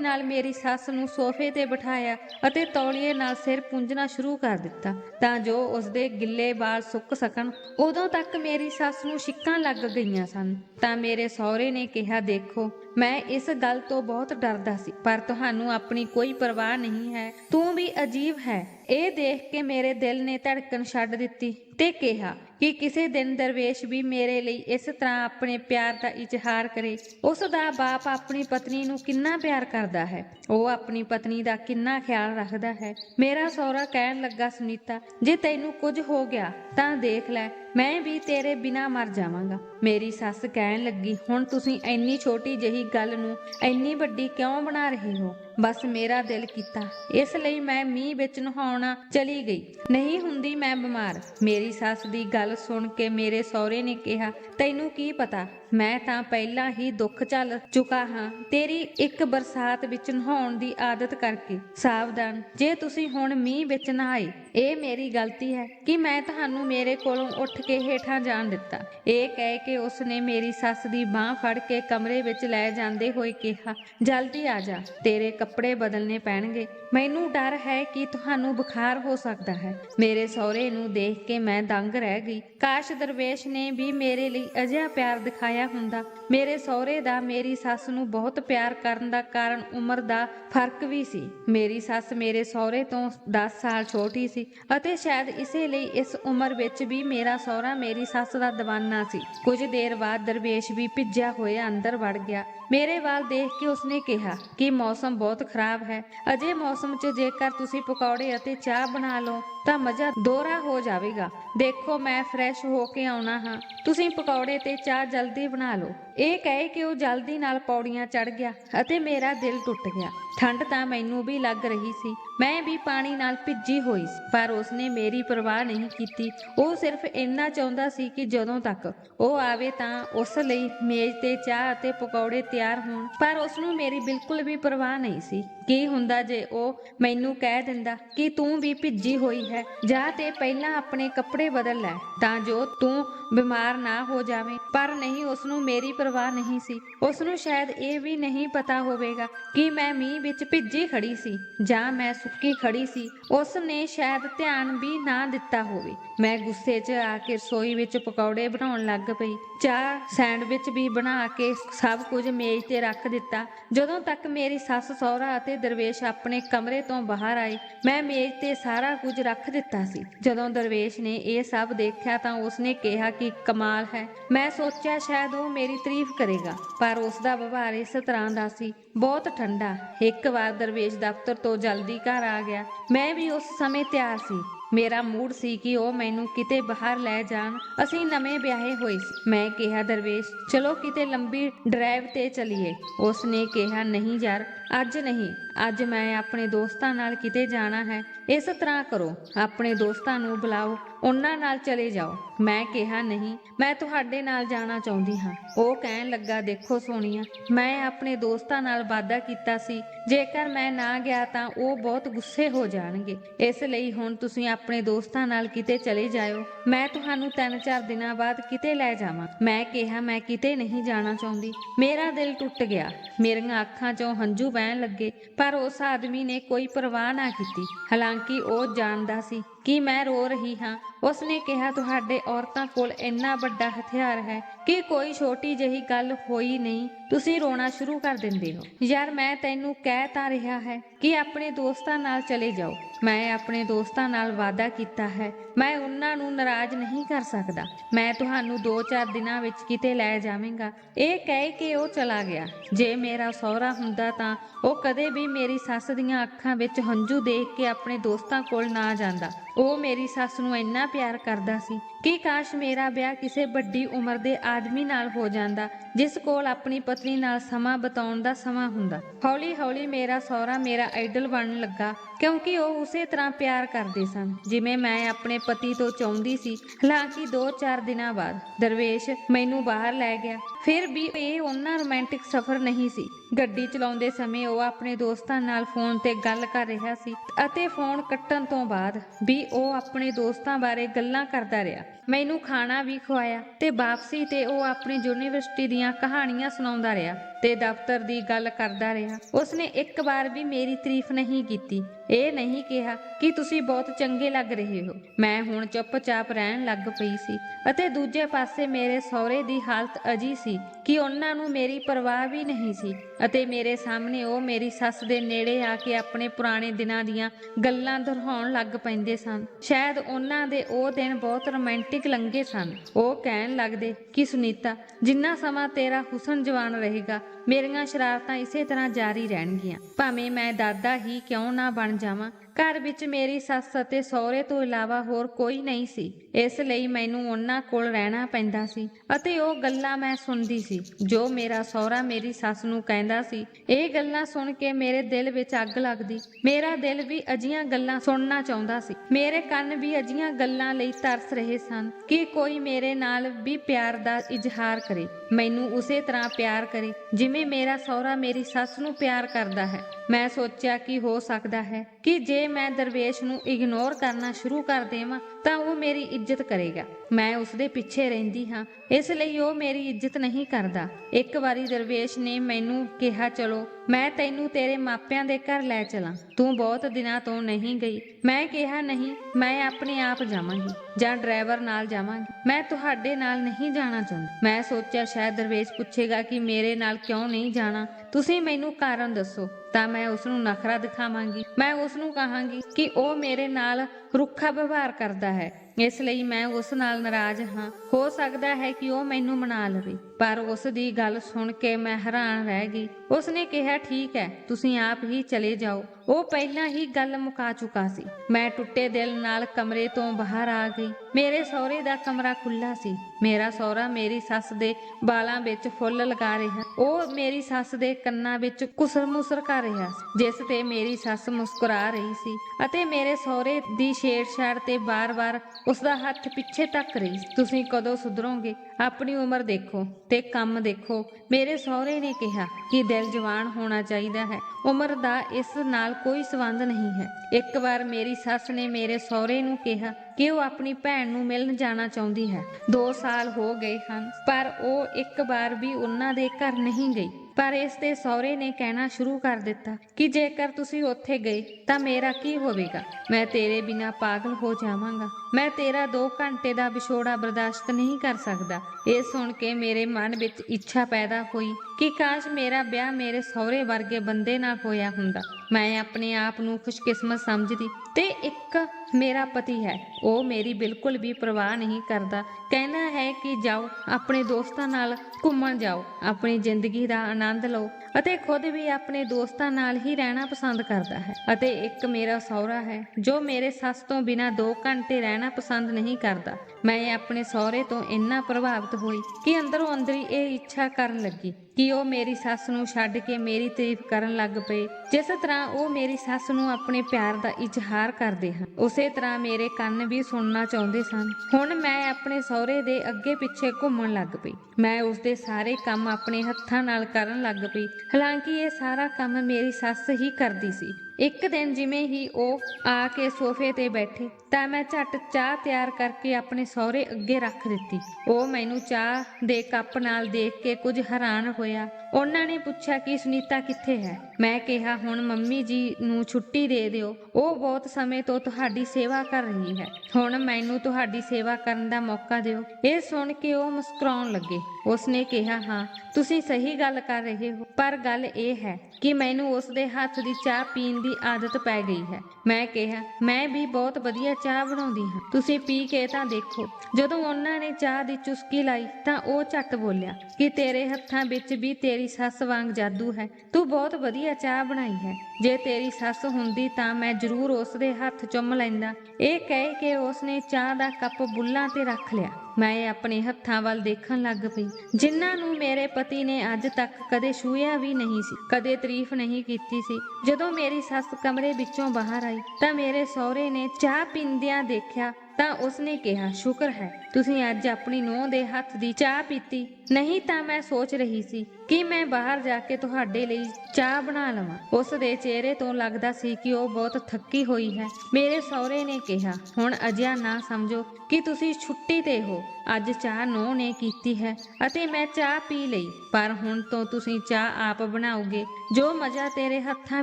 ਨਾਲ ਮੇਰੀ ਸੱਸ ਨੂੰ ਸੋਫੇ ਤੇ ਬਿਠਾਇਆ ਅਤੇ ਤੌਲੀਏ ਨਾਲ ਸਿਰ ਪੁੰਝਣਾ ਸ਼ੁਰੂ ਕਰ ਦਿੱਤਾ, ਤਾਂ ਜੋ ਉਸ ਦੇ ਗਿੱਲੇ ਵਾਲ ਸੁੱਕ ਸਕਣ ਉਦੋਂ ਤੱਕ ਮੇਰੀ ਸੱਸ ਨੂੰ ਛਿੱਕਾਂ ਲੱਗ ਗਈਆਂ ਸਨ। ਤਾਂ ਮੇਰੇ ਸਹੁਰੇ ਨੇ ਕਿਹਾ, ਦੇਖੋ, ਮੈਂ ਇਸ ਗੱਲ ਤੋਂ ਬਹੁਤ ਡਰਦਾ ਸੀ, ਪਰ ਤੁਹਾਨੂੰ ਆਪਣੀ ਕੋਈ ਪਰਵਾਹ ਨਹੀਂ ਹੈ। ਤੂੰ ਵੀ ਅਜੀਬ ਹੈ। ਇਹ ਦੇਖ ਕੇ ਮੇਰੇ ਦਿਲ ਨੇ ਧੜਕਣ ਛੱਡ ਦਿੱਤੀ ਤੇ ਕਿਹਾ ਕਿ ਕਿਸੇ ਦਿਨ ਦਰਵੇਸ਼ ਵੀ ਮੇਰੇ ਲਈ ਇਸ ਤਰ੍ਹਾਂ ਆਪਣੇ ਪਿਆਰ ਦਾ ਇਜ਼ਹਾਰ ਕਰੇ। ਉਸ ਦਾ ਬਾਪ ਆਪਣੀ ਪਤਨੀ ਨੂੰ ਕਿੰਨਾ ਪਿਆਰ ਕਰਦਾ ਹੈ? ਉਹ ਆਪਣੀ ਪਤਨੀ ਦਾ ਕਿੰਨਾ ਖਿਆਲ ਰੱਖਦਾ ਹੈ? ਮੇਰਾ ਸਹੁਰਾ ਕਹਿਣ ਲੱਗਾ, ਸੁਨੀਤਾ, ਜੇ ਤੈਨੂੰ ਕੁਝ ਹੋ ਗਿਆ, ਤਾਂ ਦੇਖ ਲੈ, ਮੈਂ ਵੀ ਤੇਰੇ ਬਿਨਾ ਮਰ ਜਾਵਾਂਗਾ। ਮੇਰੀ ਸੱਸ ਕਹਿਣ ਲੱਗੀ, ਹੁਣ ਤੁਸੀਂ ਇੰਨੀ ਛੋਟੀ ਜਿਹੀ ਗੱਲ ਨੂੰ ਇੰਨੀ ਵੱਡੀ ਕਿਉਂ ਬਣਾ ਰਹੇ ਹੋ? ਬਸ ਮੇਰਾ ਦਿਲ ਕੀਤਾ। ਇਸ ਲਈ ਮੈਂ ਮੀਂਹ ਵਿੱਚ ਨਹਾਉਣਾ ਚਲੀ ਗਈ। ਨਹੀਂ ਹੁੰਦੀ ਮੈਂ ਬਿਮਾਰ। ਮੇਰੀ ਸੱਸ ਦੀ ਗੱਲ ਸੁਣ ਕੇ ਮੇਰੇ ਸਹੁਰੇ ਨੇ ਕਿਹਾ, ਤੈਨੂੰ ਕੀ ਪਤਾ? ਮੈਂ ਤਾਂ ਪਹਿਲਾਂ ਹੀ ਦੁੱਖ ਝੱਲ ਚੁੱਕਾ ਹਾਂ। ਤੇਰੀ ਇੱਕ ਬਰਸਾਤ ਵਿੱਚ ਨਹਾਉਣ ਦੀ ਆਦਤ ਕਰਕੇ। ਸਾਵਧਾਨ। ਜੇ ਤੁਸੀਂ ਹੁਣ ਮੀਂਹ ਵਿੱਚ ਨਹਾਏ ਇਹ ਮੇਰੀ ਗਲਤੀ ਹੈ ਕਿ ਮੈਂ ਤੁਹਾਨੂੰ ਮੇਰੇ ਕੋਲੋਂ ਉੱਠ ਕੇ ਹੇਠਾਂ ਜਾਣ ਦਿੱਤਾ। ਇਹ ਕਹਿ ਕੇ ਉਸਨੇ ਮੇਰੀ ਸੱਸ ਦੀ ਬਾਹ ਫੜ ਕੇ ਕਮਰੇ ਵਿੱਚ ਲੈ ਜਾਂਦੇ ਹੋਏ ਕਿਹਾ, ਜਲਦੀ ਆ ਜਾ, ਤੇਰੇ ਕੱਪੜੇ ਬਦਲਨੇ ਪੈਣਗੇ। ਮੈਨੂੰ ਡਰ ਹੈ ਕਿ ਤੁਹਾਨੂੰ ਬੁਖਾਰ ਹੋ ਸਕਦਾ ਹੈ ਮੇਰੇ ਸਹੁਰੇ ਨੂੰ ਦੇਖ ਕੇ ਮੈਂ ਦੰਗ ਰਹਿ ਗਈ। ਕਾਸ਼ ਦਰਵੇਸ਼ ਨੇ ਵੀ ਮੇਰੇ ਲਈ ਅਜਿਹਾ ਪਿਆਰ ਦਿਖਾਇਆ ਹੁੰਦਾ। ਮੇਰੇ ਸਹੁਰੇ ਦਾ ਮੇਰੀ ਸੱਸ ਨੂੰ ਬਹੁਤ ਪਿਆਰ ਕਰਨ ਦਾ ਕਾਰਨ ਉਮਰ ਦਾ ਫ਼ਰਕ ਵੀ ਸੀ। ਮੇਰੀ ਸੱਸ ਮੇਰੇ ਸਹੁਰੇ ਤੋਂ 10 ਸਾਲ ਛੋਟੀ ਸੀ। ਅਤੇ ਸ਼ਾਇਦ ਇਸੇ ਲਈ ਇਸ ਉਮਰ ਵਿੱਚ ਵੀ ਮੇਰਾ ਸਹੁਰਾ ਮੇਰੀ ਸੱਸ ਦਾ ਦੀਵਾਨਾ ਸੀ। ਕੁਝ ਦੇਰ ਬਾਅਦ ਦਰਵੇਸ਼ ਵੀ ਭਿੱਜਿਆ ਹੋਇਆ ਅੰਦਰ ਵੜ ਗਿਆ। ਮੇਰੇ ਵੱਲ ਦੇਖ ਕੇ ਉਸਨੇ ਕਿਹਾ, ਕਿ ਮੌਸਮ ਬਹੁਤ ਖਰਾਬ ਹੈ? ਅਜੇ ਮੌਸਮ 'ਚ ਜੇਕਰ ਤੁਸੀਂ ਪਕੌੜੇ ਅਤੇ ਚਾਹ ਬਣਾ ਲਓ, ਤਾਂ ਮਜ਼ਾ ਦੋਹਰਾ ਹੋ ਜਾਵੇਗਾ। ਦੇਖੋ, ਮੈਂ ਫਰੈਸ਼ ਹੋ ਕੇ ਆਉਣਾ ਹਾਂ। ਤੁਸੀਂ ਪਕੌੜੇ ਤੇ ਚਾਹ ਜਲਦੀ ਬਣਾ ਲਓ। ਇਹ ਕਹਿ ਕੇ ਉਹ ਜਲਦੀ ਨਾਲ ਪੌੜੀਆਂ ਚੜ ਗਿਆ ਅਤੇ ਮੇਰਾ ਦਿਲ ਟੁੱਟ ਗਿਆ। ਠੰਡ ਤਾਂ ਮੈਨੂੰ ਵੀ ਲੱਗ ਰਹੀ ਸੀ। ਮੈਂ ਵੀ ਪਾਣੀ ਨਾਲ ਭਿੱਜੀ ਹੋਈ ਸੀ, ਪਰ ਉਸਨੇ ਮੇਰੀ ਪਰਵਾਹ ਨਹੀਂ ਕੀਤੀ। ਉਹ ਸਿਰਫ ਇੰਨਾ ਚਾਹੁੰਦਾ ਸੀ ਕਿ ਜਦੋਂ ਤੱਕ ਉਹ ਆਵੇ ਤਾਂ ਉਸ ਲਈ ਮੇਜ਼ ਤੇ ਚਾਹ ਅਤੇ ਪਕੌੜੇ ਤਿਆਰ ਹੋਣ। ਪਰ ਉਸ ਨੂੰ ਮੇਰੀ ਬਿਲਕੁਲ ਵੀ ਪਰਵਾਹ ਨਹੀਂ ਸੀ। ਕੀ ਹੁੰਦਾ ਜੇ ਉਹ ਮੈਨੂੰ ਕਹਿ ਦਿੰਦਾ ਕਿ ਤੂੰ ਵੀ ਭਿੱਜੀ ਹੋਈ ਹੈ, ਜਾ ਤੇ ਪਹਿਲਾਂ ਆਪਣੇ ਕੱਪੜੇ ਬਦਲ ਲੈ, ਤਾਂ ਜੋ ਤੂੰ ਬਿਮਾਰ ਨਾ ਹੋ ਜਾਵੇਂ। ਪਰ ਨਹੀਂ ਉਸ ਨੂੰ ਮੇਰੀ ਪਰਵਾਹ ਨਹੀਂ ਸੀ। ਉਸ ਨੂੰ ਸ਼ਾਇਦ ਇਹ ਵੀ ਨਹੀਂ ਪਤਾ ਹੋਵੇਗਾ ਕਿ ਮੈਂ ਮੀਂਹ ਵਿੱਚ ਭਿੱਜੀ ਖੜੀ ਸੀ ਜਾਂ ਮੈਂ ਸੁੱਕੀ ਖੜੀ ਸੀ। ਉਸ ਨੇ ਸ਼ਾਇਦ ਧਿਆਨ ਵੀ ਨਾ ਦਿੱਤਾ ਹੋਵੇ। ਮੈਂ ਗੁੱਸੇ 'ਚ ਆ ਕੇ ਰਸੋਈ ਵਿੱਚ ਪਕੌੜੇ ਬਣਾਉਣ ਲੱਗ ਪਈ। ਚਾਹ ਸੈਂਡਵਿਚ ਵੀ ਬਣਾ ਕੇ ਸਭ ਕੁਝ ਮੇਜ਼ ਤੇ ਰੱਖ ਦਿੱਤਾ। ਜਦੋਂ ਤੱਕ ਮੇਰੀ ਸੱਸ ਸਹੁਰਾ ਅਤੇ ਦਰਵੇਸ਼ ਆਪਣੇ ਕਮਰੇ ਤੋਂ ਬਾਹਰ ਆਏ, ਮੈਂ ਮੇਜ਼ ਤੇ ਸਾਰਾ ਕੁਝ ਰੱਖ ਦਿੱਤਾ ਸੀ। ਜਦੋਂ ਦਰਵੇਸ਼ ਨੇ ਇਹ ਸਭ ਦੇਖਿਆ ਤਾਂ ਉਸਨੇ ਕਿਹਾ ਕਿ ਕਮਾਲ ਹੈ। ਮੈਂ ਸੋਚਿਆ ਸ਼ਾਇਦ ਉਹ ਮੇਰੀ ਤਾਰੀਫ ਕਰੇਗਾ। ਪਰ ਉਸ ਦਾ ਵਿਵਹਾਰ ਇਸ ਤਰ੍ਹਾਂ ਦਾ ਸੀ, ਬਹੁਤ ਠੰਡਾ। ਇੱਕ ਵਾਰ ਦਰਵੇਸ਼ ਦਫ਼ਤਰ ਤੋਂ ਜਲਦੀ ਘਰ ਆ ਗਿਆ। ਮੈਂ ਵੀ ਉਸ ਸਮੇਂ ਤਿਆਰ ਸੀ। ਮੇਰਾ ਮੂਡ ਸੀ ਕਿ ਉਹ ਮੈਨੂੰ ਕਿਤੇ ਬਾਹਰ ਲੈ ਜਾਣ। ਅਸੀਂ ਨਵੇਂ ਵਿਆਹੇ ਹੋਏ ਸੀ। ਮੈਂ ਕਿਹਾ, ਦਰਵੇਸ਼, ਚਲੋ ਕਿਤੇ ਲੰਬੀ ਡਰਾਈਵ ਤੇ ਚਲੀਏ। ਉਸ ਨੇ ਕਿਹਾ, ਨਹੀਂ ਯਾਰ, ਅੱਜ ਨਹੀਂ। ਅੱਜ ਮੈਂ ਆਪਣੇ ਦੋਸਤਾਂ ਨਾਲ ਕਿਤੇ ਜਾਣਾ ਹੈ। ਇਸ ਤਰ੍ਹਾਂ ਕਰੋ। ਆਪਣੇ ਦੋਸਤਾਂ ਨੂੰ ਬੁਲਾਓ। ਉਹਨਾਂ ਨਾਲ ਚਲੇ ਜਾਓ। ਮੈਂ ਕਿਹਾ, ਨਹੀਂ, ਮੈਂ ਤੁਹਾਡੇ ਨਾਲ ਜਾਣਾ ਚਾਹੁੰਦੀ ਹਾਂ। ਉਹ ਕਹਿਣ ਲੱਗਾ, ਦੇਖੋ ਸੋਨੀਆ, ਮੈਂ ਆਪਣੇ ਦੋਸਤਾਂ ਨਾਲ ਵਾਅਦਾ ਕੀਤਾ ਸੀ। ਜੇਕਰ ਮੈਂ ਨਾ ਗਿਆ ਤਾਂ ਉਹ ਬਹੁਤ ਗੁੱਸੇ ਹੋ ਜਾਣਗੇ। ਇਸ ਲਈ ਹੁਣ ਤੁਸੀਂ ਆਪਣੇ ਦੋਸਤਾਂ ਨਾਲ ਕਿਤੇ ਚਲੇ ਜਾਇਓ। ਮੈਂ ਤੁਹਾਨੂੰ 3-4 ਦਿਨਾਂ ਬਾਅਦ ਕਿਤੇ ਲੈ ਜਾਵਾਂ। ਮੈਂ ਕਿਹਾ, ਮੈਂ ਕਿਤੇ ਨਹੀਂ ਜਾਣਾ ਚਾਹੁੰਦੀ। ਮੇਰਾ ਦਿਲ ਟੁੱਟ ਗਿਆ। ਮੇਰੀਆਂ ਅੱਖਾਂ 'ਚੋਂ ਹੰਝੂ ਵਹਿਣ ਲੱਗੇ, ਪਰ ਉਸ ਆਦਮੀ ਨੇ ਕੋਈ ਪਰਵਾਹ ਨਾ ਕੀਤੀ। ਹਾਲਾਂਕਿ ਉਹ ਜਾਣਦਾ ਸੀ ਕਿ ਮੈਂ ਰੋ ਰਹੀ ਹਾਂ। ਉਸਨੇ ਕਿਹਾ, ਤੁਹਾਡੇ ਔਰਤਾਂ ਕੋਲ ਇੰਨਾ ਵੱਡਾ ਹਥਿਆਰ ਹੈ ਕਿ ਕੋਈ ਛੋਟੀ ਜਿਹੀ ਗੱਲ ਹੋਈ ਨਹੀਂ। ਤੁਸੀਂ ਰੋਣਾ ਸ਼ੁਰੂ ਕਰ ਦਿੰਦੇ ਹੋ। ਯਾਰ, ਮੈਂ ਤੈਨੂੰ ਕਹਿ ਤਾਂ ਰਿਹਾ ਹੈ ਕਿ ਆਪਣੇ ਦੋਸਤਾਂ ਨਾਲ ਚਲੇ ਜਾਓ। ਮੈਂ ਆਪਣੇ ਦੋਸਤਾਂ ਨਾਲ ਵਾਅਦਾ ਕੀਤਾ ਹੈ। ਮੈਂ ਉਹਨਾਂ ਨੂੰ ਨਾਰਾਜ਼ ਨਹੀਂ ਕਰ ਸਕਦਾ। ਮੈਂ ਤੁਹਾਨੂੰ 2-4 ਦਿਨਾਂ ਵਿੱਚ ਕਿਤੇ ਲੈ ਜਾਵਾਂਗਾ। ਇਹ ਕਹਿ ਕੇ ਉਹ ਚਲਾ ਗਿਆ। ਜੇ ਮੇਰਾ ਸਹੁਰਾ ਹੁੰਦਾ ਤਾਂ ਉਹ ਕਦੇ ਵੀ ਮੇਰੀ ਸੱਸ ਦੀਆਂ ਅੱਖਾਂ ਵਿੱਚ ਹੰਝੂ ਦੇਖ ਕੇ ਆਪਣੇ ਦੋਸਤਾਂ ਕੋਲ ਨਾ ਜਾਂਦਾ। ਉਹ ਮੇਰੀ ਸੱਸ ਨੂੰ ਇੰਨਾ ਪਿਆਰ ਕਰਦਾ ਸੀ। ਕਿ ਕਾਸ਼ ਮੇਰਾ ਵਿਆਹ ਕਿਸੇ ਵੱਡੀ ਉਮਰ ਦੇ ਆਦਮੀ ਨਾਲ ਹੋ ਜਾਂਦਾ, ਜਿਸ ਕੋਲ ਆਪਣੀ ਪਤਨੀ ਨਾਲ ਸਮਾਂ ਬਿਤਾਉਣ ਦਾ ਸਮਾਂ ਹੁੰਦਾ? ਹੌਲੀ-ਹੌਲੀ ਮੇਰਾ ਸਹੁਰਾ ਮੇਰਾ ਆਈਡਲ ਬਣਨ ਲੱਗਾ, ਕਿਉਂਕਿ ਉਹ ਉਸੇ ਤਰ੍ਹਾਂ ਪਿਆਰ ਕਰਦੇ ਸਨ, ਜਿਵੇਂ ਮੈਂ ਆਪਣੇ ਪਤੀ ਤੋਂ ਚਾਹੁੰਦੀ ਸੀ, ਹਾਲਾਂਕਿ 2-4 ਦਿਨਾਂ ਬਾਅਦ। ਦਰਵੇਸ਼ ਮੈਨੂੰ ਬਾਹਰ ਲੈ ਗਿਆ, ਫਿਰ ਵੀ ਇਹ ਉਹਨਾਂ ਰੋਮਾਂਟਿਕ ਸਫ਼ਰ ਨਹੀਂ ਸੀ। ਗੱਡੀ ਚਲਾਉਂਦੇ ਸਮੇਂ ਉਹ ਆਪਣੇ ਦੋਸਤਾਂ ਨਾਲ ਫੋਨ ਤੇ ਗੱਲ ਕਰ ਰਿਹਾ ਸੀ ਅਤੇ ਫੋਨ ਕੱਟਣ ਤੋਂ ਬਾਅਦ ਵੀ ਉਹ ਆਪਣੇ ਦੋਸਤਾਂ ਬਾਰੇ ਗੱਲਾਂ ਕਰਦਾ ਰਿਹਾ। ਮੈਨੂੰ ਖਾਣਾ ਵੀ ਖਵਾਇਆ ਤੇ ਵਾਪਸੀ ਤੇ ਉਹ ਆਪਣੀ ਯੂਨੀਵਰਸਿਟੀ ਦੀਆਂ ਕਹਾਣੀਆਂ ਸੁਣਾਉਂਦਾ ਰਿਹਾ ਤੇ ਦਫ਼ਤਰ ਦੀ ਗੱਲ ਕਰਦਾ ਰਿਹਾ। ਉਸਨੇ ਇੱਕ ਵਾਰ ਵੀ ਮੇਰੀ ਤਾਰੀਫ ਨਹੀਂ ਕੀਤੀ। ਇਹ ਨਹੀਂ ਕਿਹਾ ਕਿ ਤੁਸੀਂ ਬਹੁਤ ਚੰਗੇ ਲੱਗ ਰਹੇ ਹੋ। ਮੈਂ ਹੁਣ ਚੁੱਪਚਾਪ ਰਹਿਣ ਲੱਗ ਪਈ ਸੀ ਅਤੇ ਦੂਜੇ ਪਾਸੇ ਮੇਰੇ ਸਹੁਰੇ ਦੀ ਹਾਲਤ ਅਜੀ ਸੀ ਕਿ ਉਹਨਾਂ ਨੂੰ ਮੇਰੀ ਪਰਵਾਹ ਵੀ ਨਹੀਂ ਸੀ ਅਤੇ ਮੇਰੇ ਸਾਹਮਣੇ ਉਹ ਮੇਰੀ ਸੱਸ ਦੇ ਨੇੜੇ ਆ ਕੇ ਆਪਣੇ ਪੁਰਾਣੇ ਦਿਨਾਂ ਦੀਆਂ ਗੱਲਾਂ ਦੁਹਰਾਉਣ ਲੱਗ ਪੈਂਦੇ ਸਨ। ਸ਼ਾਇਦ ਉਹਨਾਂ ਦੇ ਉਹ ਦਿਨ ਬਹੁਤ ਰੋਮਾਂਟਿਕ ਲੰਘੇ ਸਨ। ਉਹ ਕਹਿਣ ਲੱਗਦੇ ਕਿ, ਸੁਨੀਤਾ, ਜਿੰਨਾ ਸਮਾਂ ਤੇਰਾ ਹੁਸਨ ਜਵਾਨ ਰਹੇਗਾ ਮੇਰੀਆਂ ਸ਼ਰਾਰਤਾਂ ਇਸੇ ਤਰ੍ਹਾਂ ਜਾਰੀ ਰਹਿਣਗੀਆਂ। ਭਾਵੇਂ ਮੈਂ ਦਾਦਾ ਹੀ ਕਿਉਂ ਨਾ ਬਣ ਜਾਵਾਂ ਘਰ ਵਿੱਚ ਮੇਰੀ ਸੱਸ ਅਤੇ ਸਹੁਰੇ ਤੋਂ ਇਲਾਵਾ ਹੋਰ ਕੋਈ ਨਹੀਂ ਸੀ। ਇਸ ਲਈ ਮੈਨੂੰ ਉਹਨਾਂ ਕੋਲ ਰਹਿਣਾ ਪੈਂਦਾ ਸੀ ਅਤੇ ਉਹ ਗੱਲਾਂ ਮੈਂ ਸੁਣਦੀ ਸੀ। ਜੋ ਮੇਰਾ ਸਹੁਰਾ ਮੇਰੀ ਸੱਸ ਨੂੰ ਕਹਿੰਦਾ ਸੀ, ਇਹ ਗੱਲਾਂ ਸੁਣ ਕੇ ਮੇਰੇ ਦਿਲ ਵਿੱਚ ਅੱਗ ਲੱਗਦੀ। ਮੇਰਾ ਦਿਲ ਵੀ ਅਜੀਆਂ ਗੱਲਾਂ ਸੁਣਨਾ ਚਾਹੁੰਦਾ ਸੀ। ਮੇਰੇ ਕੰਨ ਵੀ ਅਜੀਆਂ ਗੱਲਾਂ ਲਈ ਤਰਸ ਰਹੇ ਸਨ ਕਿ ਕੋਈ ਮੇਰੇ ਨਾਲ ਵੀ ਪਿਆਰ ਦਾ ਇਜ਼ਹਾਰ ਕਰੇ। ਮੈਨੂੰ ਉਸੇ ਤਰ੍ਹਾਂ ਪਿਆਰ ਕਰੇ, ਜਿਵੇਂ ਮੇਰਾ ਸਹੁਰਾ ਮੇਰੀ ਸੱਸ ਨੂੰ ਪਿਆਰ ਕਰਦਾ ਹੈ। ਮੈਂ ਸੋਚਿਆ ਕਿ ਹੋ ਸਕਦਾ ਹੈ ਕਿ ਜੇ ਮੈਂ ਦਰਵੇਸ਼ ਨੂੰ ਇਗਨੋਰ ਕਰਨਾ ਸ਼ੁਰੂ ਕਰ ਦੇਵਾਂ, ਤਾਂ ਉਹ ਮੇਰੀ ਇੱਜ਼ਤ ਕਰੇਗਾ। ਮੈਂ ਉਸ ਦੇ ਪਿੱਛੇ ਰਹਿੰਦੀ ਹਾਂ, ਇਸ ਲਈ ਉਹ ਮੇਰੀ ਇੱਜ਼ਤ ਨਹੀਂ ਕਰਦਾ। ਇੱਕ ਵਾਰੀ ਦਰਵੇਸ਼ ਨੇ ਮੈਨੂੰ ਕਿਹਾ, ਚਲੋ, ਮੈਂ ਤੈਨੂੰ ਤੇਰੇ ਮਾਪਿਆਂ ਦੇ ਘਰ ਲੈ ਚਲਾਂ। ਤੂੰ ਬਹੁਤ ਦਿਨਾਂ ਤੋਂ ਨਹੀਂ ਗਈ। ਮੈਂ ਕਿਹਾ, ਨਹੀਂ, ਮੈਂ ਆਪਣੇ ਆਪ ਜਾਵਾਂਗੀ ਜਾਂ ਡਰਾਈਵਰ ਨਾਲ ਜਾਵਾਂਗੀ। ਮੈਂ ਤੁਹਾਡੇ ਨਾਲ ਨਹੀਂ ਜਾਣਾ ਚਾਹੁੰਦੀ। ਮੈਂ ਸੋਚਿਆ, ਸ਼ਾਇਦ ਦਰਵੇਸ਼ ਪੁੱਛੇਗਾ ਕਿ ਮੇਰੇ ਨਾਲ ਕਿਉਂ ਨਹੀਂ ਜਾਣਾ। ਤੁਸੀਂ ਮੈਨੂੰ ਕਾਰਨ ਦੱਸੋ। ਤਾਂ ਮੈਂ ਉਸ ਨੂੰ ਨਖਰਾ ਦਿਖਾਵਾਂਗੀ। ਮੈਂ ਉਸ ਨੂੰ ਕਹਾਂਗੀ ਕਿ ਉਹ ਮੇਰੇ ਨਾਲ ਰੁੱਖਾ ਵਿਵਹਾਰ ਕਰਦਾ ਹੈ। ਇਸ ਲਈ ਮੈਂ ਉਸ ਨਾਲ ਨਾਰਾਜ਼ ਹਾਂ। ਹੋ ਸਕਦਾ ਹੈ ਕਿ ਉਹ ਮੈਨੂੰ ਮਨਾ ਲਵੇ, ਪਰ ਉਸ ਦੀ ਗੱਲ ਸੁਣ ਕੇ ਮੈਂ ਹੈਰਾਨ ਰਹਿ ਗਈ। ਉਸ ਨੇ ਕਿਹਾ, ਠੀਕ ਹੈ, ਤੁਸੀਂ ਆਪ ਹੀ ਚਲੇ ਜਾਓ। ਉਹ ਪਹਿਲਾਂ ਹੀ ਗੱਲ ਮੁਕਾ ਚੁੱਕਾ ਸੀ। ਮੈਂ ਟੁੱਟੇ ਦਿਲ ਨਾਲ ਕਮਰੇ ਤੋਂ ਬਾਹਰ ਆ ਗਈ। ਮੇਰੇ ਸਹੁਰੇ ਦਾ ਕਮਰਾ ਖੁੱਲਾ ਸੀ। ਮੇਰਾ ਸਹੁਰਾ ਮੇਰੀ ਸੱਸ ਦੇ ਬਾਲਾਂ ਵਿੱਚ ਫੁੱਲ ਲਗਾ ਰਿਹਾ। ਉਹ ਮੇਰੀ ਸੱਸ ਦੇ ਕੰਨਾਂ ਵਿੱਚ ਕੁਸਰ-ਮੁਸਰ ਕਰ ਰਿਹਾ ਸੀ, ਜਿਸ ਤੇ ਮੇਰੀ ਸੱਸ ਮੁਸਕਰਾ ਰਹੀ ਸੀ ਅਤੇ ਮੇਰੇ ਸਹੁਰੇ ਦੀ ਛੇੜਛਾੜ ਤੇ ਬਾਰ-ਬਾਰ ਉਸ ਦਾ ਹੱਥ ਪਿੱਛੇ ਤੱਕ ਰਹੀ ਤੁਸੀਂ ਕਦੋਂ ਸੁਧਰੋਗੇ? ਆਪਣੀ ਉਮਰ ਦੇਖੋ ਤੇ ਕੰਮ ਦੇਖੋ। ਮੇਰੇ ਸਹੁਰੇ ਨੇ ਕਿਹਾ ਕਿ ਦਿਲ ਜਵਾਨ ਹੋਣਾ ਚਾਹੀਦਾ ਹੈ। ਉਮਰ ਦਾ ਇਸ ਨਾਲ ਕੋਈ ਸਬੰਧ ਨਹੀਂ ਹੈ। ਇੱਕ ਵਾਰ ਮੇਰੀ ਸੱਸ ਨੇ ਮੇਰੇ ਸਹੁਰੇ ਨੂੰ ਕਿਹਾ ਕਿ ਉਹ ਆਪਣੀ ਭੈਣ ਨੂੰ ਮਿਲਣ ਜਾਣਾ ਚਾਹੁੰਦੀ ਹੈ। 2 ਸਾਲ ਹੋ ਗਏ ਹਨ, ਪਰ ਉਹ ਇੱਕ ਵਾਰ ਵੀ ਉਹਨਾਂ ਦੇ ਘਰ ਨਹੀਂ ਗਈ। ਪਰ ਇਸ ਦੇ ਸਹੁਰੇ ਨੇ ਕਹਿਣਾ ਸ਼ੁਰੂ ਕਰ ਦਿੱਤਾ ਕਿ ਜੇਕਰ ਤੁਸੀਂ ਉੱਥੇ ਗਏ ਤਾਂ ਮੇਰਾ ਕੀ ਹੋਵੇਗਾ? ਮੈਂ ਤੇਰੇ ਬਿਨਾ ਪਾਗਲ ਹੋ ਜਾਵਾਂਗਾ। ਮੈਂ ਤੇਰਾ 2 ਘੰਟੇ ਦਾ ਵਿਛੋੜਾ ਬਰਦਾਸ਼ਤ ਨਹੀਂ ਕਰ ਸਕਦਾ। ਇਹ ਸੁਣ ਕੇ ਮੇਰੇ ਮਨ ਵਿੱਚ ਇੱਛਾ ਪੈਦਾ ਹੋਈ ਕਿ ਕਾਸ਼ ਮੇਰਾ ਵਿਆਹ ਮੇਰੇ ਸਹੁਰੇ ਵਰਗੇ ਬੰਦੇ ਨਾਲ ਹੋਇਆ ਹੁੰਦਾ? ਮੈਂ ਆਪਣੇ ਆਪ ਨੂੰ ਖੁਸ਼ਕਿਸਮਤ ਸਮਝਦੀ। ਤੇ ਇੱਕ ਮੇਰਾ ਪਤੀ ਹੈ। ਉਹ ਮੇਰੀ ਬਿਲਕੁਲ ਵੀ ਪਰਵਾਹ ਨਹੀਂ ਕਰਦਾ। ਕਹਿਣਾ ਹੈ ਕਿ ਜਾਓ, ਆਪਣੇ ਦੋਸਤਾਂ ਨਾਲ ਘੁੰਮਣ ਜਾਓ, ਆਪਣੀ ਜ਼ਿੰਦਗੀ ਦਾ ਆਨੰਦ ਲਓ ਅਤੇ ਖੁਦ ਵੀ ਆਪਣੇ ਦੋਸਤਾਂ ਨਾਲ ਹੀ ਰਹਿਣਾ ਪਸੰਦ ਕਰਦਾ ਹੈ। ਅਤੇ ਇੱਕ ਮੇਰਾ ਸਹੁਰਾ ਹੈ, ਜੋ ਮੇਰੇ ਸੱਸ ਤੋਂ ਬਿਨਾਂ 2 ਘੰਟੇ ਰਹਿਣਾ ਪਸੰਦ ਨਹੀਂ ਕਰਦਾ। ਮੈਂ ਆਪਣੇ ਸਹੁਰੇ ਤੋਂ ਇੰਨਾ ਪ੍ਰਭਾਵਿਤ ਹੋਈ ਕਿ ਅੰਦਰੋਂ ਅੰਦਰੀ ਇਹ ਇੱਛਾ ਕਰਨ ਲੱਗੀ। ਕਿ ਉਹ ਮੇਰੀ ਸੱਸ ਨੂੰ ਛੱਡ ਕੇ ਮੇਰੀ ਤਾਰੀਫ ਕਰਨ ਲੱਗ ਪਏ। ਜਿਸ ਤਰ੍ਹਾਂ ਉਹ ਮੇਰੀ ਸੱਸ ਨੂੰ ਆਪਣੇ ਪਿਆਰ ਦਾ ਇਜ਼ਹਾਰ ਕਰਦੇ ਹਨ, ਉਸੇ ਤਰ੍ਹਾਂ ਮੇਰੇ ਕੰਨ ਵੀ ਸੁਣਨਾ ਚਾਹੁੰਦੇ ਸਨ। ਹੁਣ ਮੈਂ ਆਪਣੇ ਸਹੁਰੇ ਦੇ ਅੱਗੇ ਪਿੱਛੇ ਘੁੰਮਣ ਲੱਗ ਪਈ। ਮੈਂ ਉਸ ਦੇ ਸਾਰੇ ਕੰਮ ਆਪਣੇ ਹੱਥਾਂ ਨਾਲ ਕਰਨ ਲੱਗ ਪਈ। ਹਾਲਾਂਕਿ ਇਹ ਸਾਰਾ ਕੰਮ ਮੇਰੀ ਸੱਸ ਹੀ ਕਰਦੀ ਸੀ। ਇੱਕ ਦਿਨ ਜਿਵੇਂ ਹੀ ਉਹ ਆ ਕੇ ਸੋਫੇ ਤੇ ਬੈਠੇ, ਤਾਂ ਮੈਂ ਝਟ ਚਾਹ ਤਿਆਰ ਕਰਕੇ ਆਪਣੇ ਸਹੁਰੇ ਅੱਗੇ ਰੱਖ ਦਿੱਤੀ। ਉਹ ਮੈਨੂੰ ਚਾਹ ਦੇ ਕੱਪ ਨਾਲ ਦੇਖ ਕੇ ਕੁਝ ਹੈਰਾਨ ਹੋਇਆ। ਉਹਨਾਂ ਨੇ ਪੁੱਛਿਆ ਕਿ ਸੁਨੀਤਾ ਕਿੱਥੇ ਹੈ? ਮੈਂ ਕਿਹਾ, ਹੁਣ ਮੰਮੀ ਜੀ ਨੂੰ ਛੁੱਟੀ ਦੇ ਦਿਓ। ਉਹ ਬਹੁਤ ਸਮੇਂ ਤੋਂ ਤੁਹਾਡੀ ਸੇਵਾ ਕਰ ਰਹੀ ਹੈ। ਹੁਣ ਮੈਨੂੰ ਤੁਹਾਡੀ ਸੇਵਾ ਕਰਨ ਦਾ ਮੌਕਾ ਦਿਓ। ਇਹ ਸੁਣ ਕੇ ਉਹ ਮੁਸਕਰਾਉਣ ਲੱਗੇ। ਉਸਨੇ ਕਿਹਾ, ਹਾਂ, ਤੁਸੀਂ ਸਹੀ ਗੱਲ ਕਰ ਰਹੇ ਹੋ। ਪਰ ਗੱਲ ਇਹ ਹੈ ਕਿ ਮੈਨੂੰ ਉਸ ਦੇ ਹੱਥ ਦੀ ਚਾਹ ਪੀਣ ਦੀ ਆਦਤ ਪੈ ਗਈ ਹੈ। ਮੈਂ ਕਿਹਾ, ਮੈਂ ਵੀ ਬਹੁਤ ਵਧੀਆ ਚਾਹ ਬਣਾਉਂਦੀ ਹਾਂ। ਤੁਸੀਂ ਪੀ ਕੇ ਤਾਂ ਦੇਖੋ। ਜਦੋਂ ਉਹਨਾਂ ਨੇ ਚਾਹ ਦੀ ਚੁਸਕੀ ਲਾਈ ਤਾਂ ਉਹ ਝੱਟ ਬੋਲਿਆ ਕਿ ਤੇਰੇ ਹੱਥਾਂ ਵਿੱਚ ਵੀ ਤੇਰੀ ਸੱਸ ਵਾਂਗ ਜਾਦੂ ਹੈ। ਤੂੰ ਬਹੁਤ ਵਧੀਆ ਚਾਹ ਬਣਾਈ ਹੈ। ਜੇ ਤੇਰੀ ਸੱਸ ਹੁੰਦੀ ਤਾਂ ਮੈਂ ਜ਼ਰੂਰ ਉਸ ਦੇ ਹੱਥ ਚੁੰਮ ਲੈਂਦਾ। ਇਹ ਕਹਿ ਕੇ ਉਸਨੇ ਚਾਹ ਦਾ ਕੱਪ ਬੁੱਲਾਂ ਤੇ ਰੱਖ ਲਿਆ। ਮੈਂ ਆਪਣੇ ਹੱਥਾਂ ਵੱਲ ਦੇਖਣ ਲੱਗ ਪਈ। ਜਿਨ੍ਹਾਂ ਨੂੰ ਮੇਰੇ ਪਤੀ ਨੇ ਅੱਜ ਤੱਕ ਕਦੇ ਛੂਹਿਆ ਵੀ ਨਹੀਂ ਸੀ, ਕਦੇ ਤਾਰੀਫ ਨਹੀਂ ਕੀਤੀ ਸੀ। ਜਦੋਂ ਮੇਰੀ ਸੱਸ ਕਮਰੇ ਵਿੱਚੋਂ ਬਾਹਰ ਆਈ, ਤਾਂ ਮੇਰੇ ਸਹੁਰੇ ਨੇ ਚਾਹ ਪੀਂਦਿਆਂ ਦੇਖਿਆ, ਤਾਂ ਉਸਨੇ ਕਿਹਾ, ਸ਼ੁਕਰ ਹੈ, ਤੁਸੀਂ ਅੱਜ ਆਪਣੀ ਨੂੰਹ ਦੇ ਹੱਥ ਦੀ ਚਾਹ ਪੀਤੀ। ਨਹੀਂ ਤਾਂ ਮੈਂ ਸੋਚ ਰਹੀ ਸੀ ਕਿ ਮੈਂ ਬਾਹਰ ਜਾ ਕੇ ਤੁਹਾਡੇ ਲਈ ਚਾਹ ਬਣਾ ਲਵਾਂ? ਉਸ ਦੇ ਚਿਹਰੇ ਤੋਂ ਲੱਗਦਾ ਸੀ ਕਿ ਉਹ ਬਹੁਤ ਥੱਕੀ ਹੋਈ ਹੈ। ਮੇਰੇ ਸਹੁਰੇ ਨੇ ਕਿਹਾ, ਹੁਣ ਅਜਿਹਾ ਨਾ ਸਮਝੋ ਕਿ ਤੁਸੀਂ ਛੁੱਟੀ ਤੇ ਹੋ। ਅੱਜ ਚਾਹ ਨੂੰਹ ਨੇ ਕੀਤੀ ਹੈ ਅਤੇ ਮੈਂ ਚਾਹ ਪੀ ਲਈ। ਪਰ ਹੁਣ ਤੋਂ ਤੁਸੀਂ ਚਾਹ ਆਪ ਬਣਾਓਗੇ। ਜੋ ਮਜ਼ਾ ਤੇਰੇ ਹੱਥਾਂ